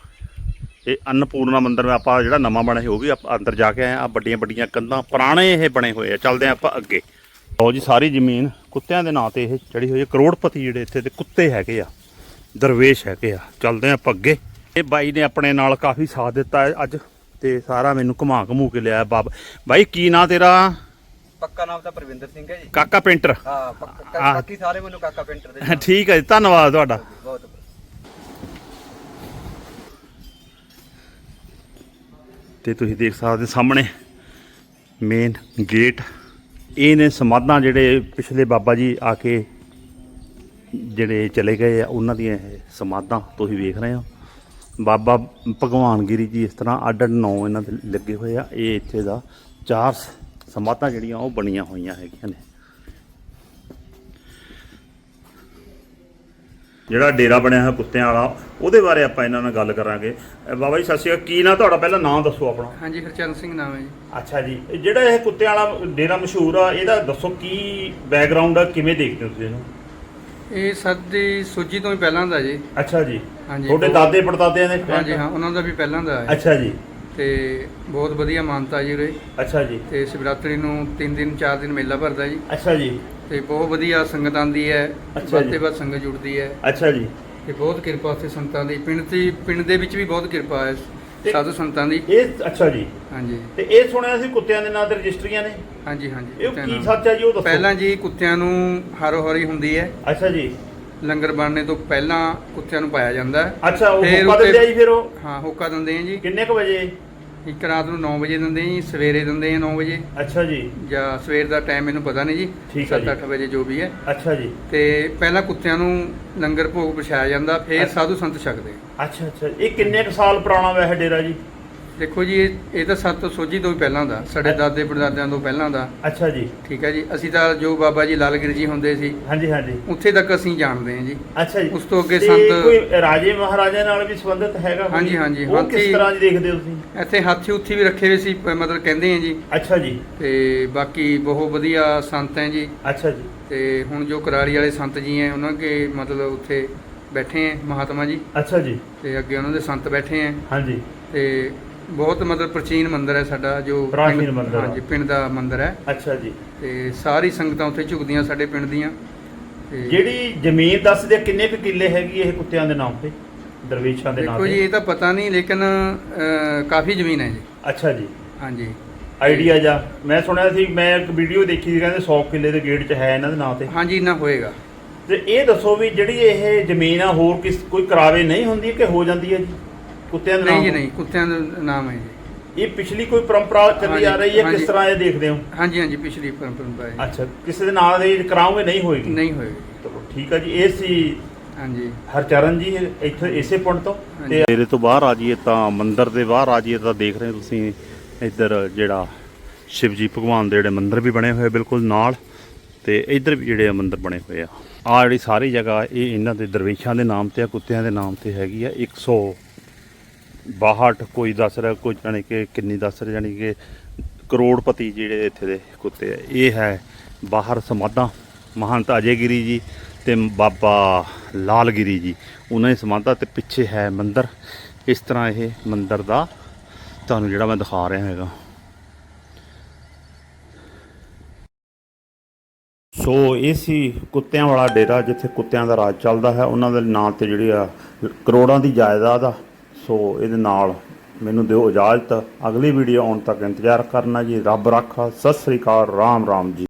ਇਹ ਅੰਨਪੂਰਨਾ ਮੰਦਿਰ ਆਪਾਂ ਜਿਹੜਾ ਨਵਾਂ ਬਣਿਆ ਸੀ ਉਹ ਵੀ ਆਪਾਂ ਅੰਦਰ ਜਾ ਕੇ ਆਏ ਆ ਵੱਡੀਆਂ ਵੱਡੀਆਂ ਕੰਧਾਂ ਪੁਰਾਣੇ ਇਹ ਬਣੇ ਹੋਏ ਆ। ਚੱਲਦੇ ਆ ਆਪਾਂ ਅੱਗੇ। ਲਓ ਜੀ ਸਾਰੀ ਜ਼ਮੀਨ ਕੁੱਤਿਆਂ ਦੇ ਨਾਂ ਤੇ ਇਹ ਚੜੀ ਹੋਈ ਹੈ। ਕਰੋੜਪਤੀ ਜਿਹੜੇ ਇੱਥੇ ਦੇ ਕੁੱਤੇ ਹੈਗੇ ਆ ਦਰਵੇਸ਼ ਹੈਗੇ ਆ। ਚੱਲਦੇ ਆ ਆਪਾਂ ਅੱਗੇ। ਇਹ ਬਾਈ ਨੇ ਆਪਣੇ ਨਾਲ ਕਾਫੀ ਸਾਥ ਦਿੱਤਾ ਹੈ ਅੱਜ ਤੇ ਸਾਰਾ ਮੈਨੂੰ ਘੁਮਾ ਘਮੂ ਕੇ ਲਿਆ ਬਾਬ। ਬਾਈ ਕੀ ਨਾਂ ਤੇਰਾ? ਪੱਕਾ ਨਾਮ ਤਾਂ ਪ੍ਰਵਿੰਦਰ ਸਿੰਘ ਹੈ ਜੀ। ਕਾਕਾ ਪੇਂਟਰ। ਹਾਂ ਪੱਕਾ ਹਾਂ। ਸਾਰੇ ਮੈਨੂੰ ਕਾਕਾ ਪੇਂਟਰ ਦੇ ਠੀਕ ਹੈ ਜੀ ਧੰਨਵਾਦ ਤੁਹਾਡਾ। ਬਹੁਤ ਤੇ ਤੁਸੀਂ ਦੇਖ ਸਕਦੇ ਸਾਹਮਣੇ ਮੇਨ ਗੇਟ ਇਹ ਨੇ ਸਮਾਧਾਂ ਜਿਹੜੇ ਪਿਛਲੇ ਬਾਬਾ ਜੀ ਆ ਕੇ ਜਿਹੜੇ ਚਲੇ ਗਏ ਆ, ਉਹਨਾਂ ਦੀਆਂ ਇਹ ਸਮਾਧਾਂ ਤੁਸੀਂ ਵੇਖ ਰਹੇ ਹੋ। ਬਾਬਾ ਭਗਵਾਨ ਗਿਰੀ ਜੀ ਇਸ ਤਰ੍ਹਾਂ ਅੱਡ ਅੱਡ ਨੌ ਇਹਨਾਂ ਦੇ ਲੱਗੇ ਹੋਏ ਆ। ਇਹ ਇੱਥੇ ਦਾ ਚਾਰ ਸ- ਸਮਾਧਾਂ ਜਿਹੜੀਆਂ ਉਹ ਬਣੀਆਂ ਹੋਈਆਂ ਹੈਗੀਆਂ ਨੇ। ਜਿਹੜਾ ਡੇਰਾ ਬਣਿਆ ਹੋਇਆ ਕੁੱਤਿਆਂ ਵਾਲਾ ਉਹਦੇ ਬਾਰੇ ਆਪਾਂ ਇਹਨਾਂ ਨਾਲ ਗੱਲ ਕਰਾਂਗੇ। ਅ, ਬਾਬਾ ਜੀ ਸਤਿ ਸ਼੍ਰੀ ਅਕਾਲ। ਕੀ ਨਾਂ ਤੁਹਾਡਾ? ਪਹਿਲਾਂ ਨਾਂ ਦੱਸੋ ਆਪਣਾ। ਹਾਂਜੀ ਹਰਚਰਨ ਸਿੰਘ ਨਾਮ ਹੈ ਜੀ। ਅੱਛਾ ਜੀ। ਇਹ ਜਿਹੜਾ ਇਹ ਕੁੱਤਿਆਂ ਵਾਲਾ ਡੇਰਾ ਮਸ਼ਹੂਰ ਆ ਇਹਦਾ ਦੱਸੋ ਕੀ ਬੈਕਗ੍ਰਾਉਂਡ ਆ ਕਿਵੇਂ ਦੇਖਦੇ ਹੋ ਤੁਸੀਂ ਇਹਨੂੰ? ਇਹ ਸਾਡੀ ਸੂਜੀ ਤੋਂ ਹੀ ਪਹਿਲਾਂ ਦਾ ਜੀ। ਅੱਛਾ ਜੀ। ਹਾਂਜੀ, ਤੁਹਾਡੇ ਦਾਦੇ ਪੜਦਾਦਿਆਂ ਦੇ ਹਾਂਜੀ ਹਾਂ ਉਹਨਾਂ ਦਾ ਵੀ ਪਹਿਲਾਂ ਦਾ ਹੈ। ਅੱਛਾ ਜੀ। ਤੇ ਬਹੁਤ ਵਧੀਆ ਮਾਨਤਾ ਜੀ ਉਰੇ। ਅੱਛਾ ਜੀ। ਤੇ ਸ਼ਿਵਰਾਤਰੀ ਨੂੰ 3 ਦਿਨ 4 ਦਿਨ ਮੇਲਾ ਭਰਦਾ ਜੀ। ਅੱਛਾ ਜੀ। ਤੇ ਬਹੁਤ ਵਧੀਆ ਸੰਗਤ ਆਂਦੀ ਹੈ ਅੱਛਾ ਵੱਧ ਜੀ। ਤੇ ਵੱਧ ਸੰਗਤ ਜੁੜਦੀ ਹੈ। ਅੱਛਾ ਜੀ। ਤੇ ਬਹੁਤ ਕਿਰਪਾ ਉੱਥੇ ਸੰਤਾਂ ਦੀ ਪਿੰਡ ਦੀ ਪਿੰਡ ਦੇ ਵਿੱਚ ਵੀ ਬਹੁਤ ਕਿਰਪਾ ਹੈ ਤੇ- ਸਾਧੂ ਸੰਤਾਂ ਦੀ। ਇਹ ਅੱਛਾ ਜੀ। ਹਾਂਜੀ। ਤੇ ਇਹ ਸੁਣਿਆ ਸੀ ਕੁੱਤਿਆਂ ਦੇ ਨਾਂ ਤੇ ਰਜਿਸਟਰੀਆਂ ਨੇ? ਹਾਂਜੀ ਹਾਂਜੀ ਇਹ ਕੁੱਤਿਆਂ ਕੀ ਨਾਲ। ਸੱਚ ਹੈ ਜੀ ਉਹ ਦੱਸੋ। ਪਹਿਲਾਂ ਜੀ ਕੁੱਤਿਆਂ ਨੂੰ ਹਰੋ ਹਰੀ ਹੁੰਦੀ ਹੈ। ਅੱਛਾ ਜੀ। ਲੰਗਰ ਬਣਨੇ ਤੋਂ ਪਹਿਲਾਂ ਕੁੱਤਿਆਂ ਨੂੰ ਪਾਇਆ ਜਾਂਦਾ ਹੈ। ਅੱਛਾ ਉਹ ਫਿਰ ਹੁਕਾ ਉੱਤੇ- ਦਿੰਦੇ ਆ ਜੀ ਫਿਰ ਉਹ? ਹਾਂ ਹੋਕਾ ਦਿੰਦੇ ਆ ਜੀ। ਕਿੰਨੇ ਕੁ ਵਜੇ? ਇੱਕ ਰਾਤ ਨੂੰ 9 ਵਜੇ ਦਿੰਦੇ ਜੀ ਸਵੇਰੇ ਦਿੰਦੇ ਆ 9 ਵਜੇ। ਅੱਛਾ ਜੀ। ਜਾਂ ਸਵੇਰ ਦਾ ਟਾਈਮ ਮੈਨੂੰ ਪਤਾ ਨਹੀਂ ਜੀ ਠੀਕ ਹੈ ਜੀ। 7-8 ਵਜੇ ਜੋ ਵੀ ਹੈ। ਅੱਛਾ ਜੀ। ਤੇ ਪਹਿਲਾਂ ਕੁੱਤਿਆਂ ਨੂੰ ਲੰਗਰ ਭੋਗ ਵਿਛਾਇਆ ਜਾਂਦਾ ਫਿਰ। ਸਾਧੂ ਸੰਤ ਛਕਦੇ ਅੱਛਾ ਅੱਛਾ। ਇਹ ਕਿੰਨੇ ਕੁ ਸਾਲ ਪੁਰਾਣਾ ਵੈਸੇ ਡੇਰਾ ਜੀ? ਦੇਖੋ ਜੀ ਇਹ ਇਹ ਤਾਂ ਸੱਤ ਸੋਝੀ ਤੋਂ ਵੀ ਪਹਿਲਾਂ ਦਾ ਸਾਡੇ ਦਾਦੇ ਪੜਦਾਦਿਆਂ ਤੋਂ ਪਹਿਲਾਂ ਦਾ। ਅੱਛਾ ਜੀ। ਠੀਕ ਹੈ ਜੀ ਅਸੀਂ ਤਾਂ ਜੋ ਬਾਬਾ ਜੀ ਲਾਲਗਿਰ ਜੀ ਹੁੰਦੇ ਸੀ ਹਾਂਜੀ ਹਾਂਜੀ। ਉੱਥੇ ਤੱਕ ਅਸੀਂ ਜਾਣਦੇ ਹਾਂ ਜੀ। ਅੱਛਾ ਜੀ। ਉਸ ਤੋਂ ਅੱਗੇ ਤੇ ਸੰਤ- ਕੋਈ ਰਾਜੇ ਮਹਾਰਾਜੇ ਨਾਲ ਵੀ ਸੰਬੰਧਿਤ ਹੈਗਾ ਕੋਈ? ਹਾਂਜੀ, ਹਾਂਜੀ, ਉਹ ਕਿਸ ਹਾਥੀ- ਤਰ੍ਹਾਂ ਜੀ ਦੇਖਦੇ ਹੋ ਤੁਸੀਂ? ਇੱਥੇ ਹਾਥੀ ਉੱਥੀ ਵੀ ਰੱਖੇ ਹੋਏ ਸੀ ਪ- ਮਤਲਬ ਕਹਿੰਦੇ ਆ ਜੀ। ਅੱਛਾ ਜੀ। ਤੇ ਬਾਕੀ ਬਹੁਤ ਵਧੀਆ ਸੰਤ ਹੈ ਜੀ। ਅੱਛਾ ਜੀ। ਤੇ ਹੁਣ ਜੋ ਕਰਾਲੀ ਵਾਲੇ ਸੰਤ ਜੀ ਹੈ ਉਹਨਾਂ ਕੇ ਮਤਲਬ ਉੱਥੇ ਬੈਠੇ ਹੈ ਮਹਾਤਮਾ ਜੀ। ਅੱਛਾ ਜੀ। ਤੇ ਅੱਗੇ ਉਹਨਾਂ ਦੇ ਸੰਤ ਬੈਠੇ ਹੈ। ਹਾਂਜੀ। ਤੇ ਬਹੁਤ ਮਤਲਬ ਪ੍ਰਾਚੀਨ ਮੰਦਿਰ ਹੈ ਸਾਡਾ ਜੋ ਪ੍ਰਾਚੀਨ ਪਿੰਡ- ਮੰਦਿਰ ਆ। ਹਾਂਜੀ ਪਿੰਡ ਦਾ ਮੰਦਿਰ ਹੈ। ਅੱਛਾ ਜੀ। ਤੇ ਸਾਰੀ ਸੰਗਤਾਂ ਉੱਥੇ ਝੁਕਦੀਆਂ ਸਾਡੇ ਪਿੰਡ ਦੀਆਂ। ਤੇ ਜਿਹੜੀ ਜ਼ਮੀਨ ਦੱਸਦੇ ਆ ਕਿੰਨੇ ਕੁ ਕਿੱਲੇ ਹੈਗੀ ਇਹ ਕੁੱਤਿਆਂ ਦੇ ਨਾਮ ਤੇ ਦਰਵੇਸ਼ਾਂ ਦੇ ਨਾਮ ਦੇਖੋ ਜੀ ਤੇ? ਇਹ ਤਾਂ ਪਤਾ ਨਹੀਂ ਲੇਕਿਨ ਅ, ਕਾਫੀ ਜ਼ਮੀਨ ਹੈ ਜੀ। ਅੱਛਾ ਜੀ। ਹਾਂਜੀ। ਆਈਡੀਆ ਜਾਂ ਮੈਂ ਸੁਣਿਆ ਸੀ ਮੈਂ ਇੱਕ ਵੀਡੀਓ ਦੇਖੀ ਸੀ ਕਹਿੰਦੇ 100 ਕਿੱਲੇ ਦੇ ਗੇੜ 'ਚ ਹੈ ਇਹਨਾਂ ਦੇ ਨਾਂ ਤੇ। ਹਾਂਜੀ ਇੰਨਾ ਹੋਏਗਾ। ਤੇ ਇਹ ਦੱਸੋ ਵੀ ਜਿਹੜੀ ਇਹ ਜ਼ਮੀਨ ਆ ਹੋਰ ਕਿਸ ਕੋਈ ਕਰਾਵੇ ਨਹੀਂ ਹੁੰਦੀ ਕਿ ਹੋ ਜਾਂਦੀ ਹੈ ਜੀ? ਕੁੱਤਿਆਂ ਦੇ ਨਹੀਂ ਨਾਮ ਜੀ? ਨਹੀਂ ਕੁੱਤਿਆਂ ਦਾ ਨਾਮ ਹੈ ਜੀ ਇਹ ਪਿਛਲੀ ਕੋਈ ਪਰੰਪਰਾ ਚੱਲੀ ਆ ਰਹੀ ਹੈ ਕਿਸ ਹਾਂਜੀ। ਤਰ੍ਹਾਂ ਇਹ ਦੇਖਦੇ ਹੋ ਹਾਂਜੀ ਹਾਂਜੀ ਪਿਛਲੀ ਪਰੰਪਰਾ ਹੈ ਅੱਛਾ ਕਿਸੇ ਦੇ ਨਾਂ ਦੇ ਕਰਾਓਗੇ ਨਹੀਂ ਹੋਏਗੀ ਨਹੀਂ ਹੋਏਗਾ ਜੀ। ਚਲੋ ਠੀਕ ਆ ਜੀ ਇਹ ਸੀ ਹਾਂਜੀ ਹਰਚਰਨ ਜੀ ਇੱਥੇ ਇਸੇ ਪੁੰਡ ਤੋਂ। ਤੇ ਤੇਰੇ ਤੋਂ ਬਾਹਰ ਆ ਜਾਈਏ ਤਾਂ ਮੰਦਿਰ ਦੇ ਬਾਹਰ ਆ ਜਾਈਏ ਤਾਂ ਦੇਖ ਰਹੇ ਹੋ ਤੁਸੀਂ ਇੱਧਰ ਜਿਹੜਾ ਸ਼ਿਵ ਜੀ ਭਗਵਾਨ ਦੇ ਜਿਹੜੇ ਮੰਦਿਰ ਵੀ ਬਣੇ ਹੋਏ ਬਿਲਕੁਲ ਨਾਲ ਤੇ ਇੱਧਰ ਵੀ ਜਿਹੜੇ ਆ ਮੰਦਿਰ ਬਣੇ ਹੋਏ ਆ ਆ ਜਿਹੜੀ ਸਾਰੀ ਜਗ੍ਹਾ ਇਹ ਇਹਨਾਂ ਦੇ ਦਰਵੇਸ਼ਾਂ ਦੇ ਨਾਮ ਤੇ ਆ ਕੁੱਤਿਆਂ ਦੇ ਨਾਮ ਤੇ ਹੈਗੀ ਆ 162 ਕੋਈ ਦੱਸ ਰਿਹਾ, ਕੋਈ ਜਾਣੀ ਕਿ ਕਿੰਨੀ ਦੱਸ ਰਿਹਾ, ਜਾਣੀ ਕਿ ਕਰੋੜਪਤੀ ਜਿਹੜੇ ਇੱਥੇ ਦੇ ਕੁੱਤੇ ਆ। ਇਹ ਹੈ ਬਾਹਰ ਸਮਾਧਾਂ ਮਹੰਤ ਅਜੇਗਿਰੀ ਜੀ ਤੇ ਬਾਬਾ ਲਾਲਗਿਰੀ ਜੀ। ਉਹਨਾਂ ਦੀ ਸਮਾਧਾਂ ਤੇ ਪਿੱਛੇ ਹੈ ਮੰਦਿਰ। ਇਸ ਤਰ੍ਹਾਂ ਇਹ ਮੰਦਿਰ ਦਾ ਤੁਹਾਨੂੰ ਜਿਹੜਾ ਮੈਂ ਦਿਖਾ ਰਿਹਾ ਹੈਗਾ। ਸੋ ਇਹ ਸੀ ਕੁੱਤਿਆਂ ਵਾਲਾ ਡੇਰਾ, ਜਿੱਥੇ ਕੁੱਤਿਆਂ ਦਾ ਰਾਜ ਚੱਲਦਾ ਹੈ। ਉਹਨਾਂ ਦੇ ਨਾਂ ਤੇ ਜਿਹੜੀ ਆ ਕਰੋੜਾਂ ਦੀ ਜਾਇਦਾਦ ਆ। ਸੋ ਇਹਦੇ ਨਾਲ ਮੈਨੂੰ ਦਿਓ ਇਜਾਜ਼ਤ। ਅਗਲੀ ਵੀਡੀਓ ਆਉਣ ਤੱਕ ਇੰਤਜ਼ਾਰ ਕਰਨਾ ਜੀ। ਰੱਬ ਰਾਖਾ। ਸਤਿ ਸ੍ਰੀ ਅਕਾਲ। ਰਾਮ ਰਾਮ ਜੀ।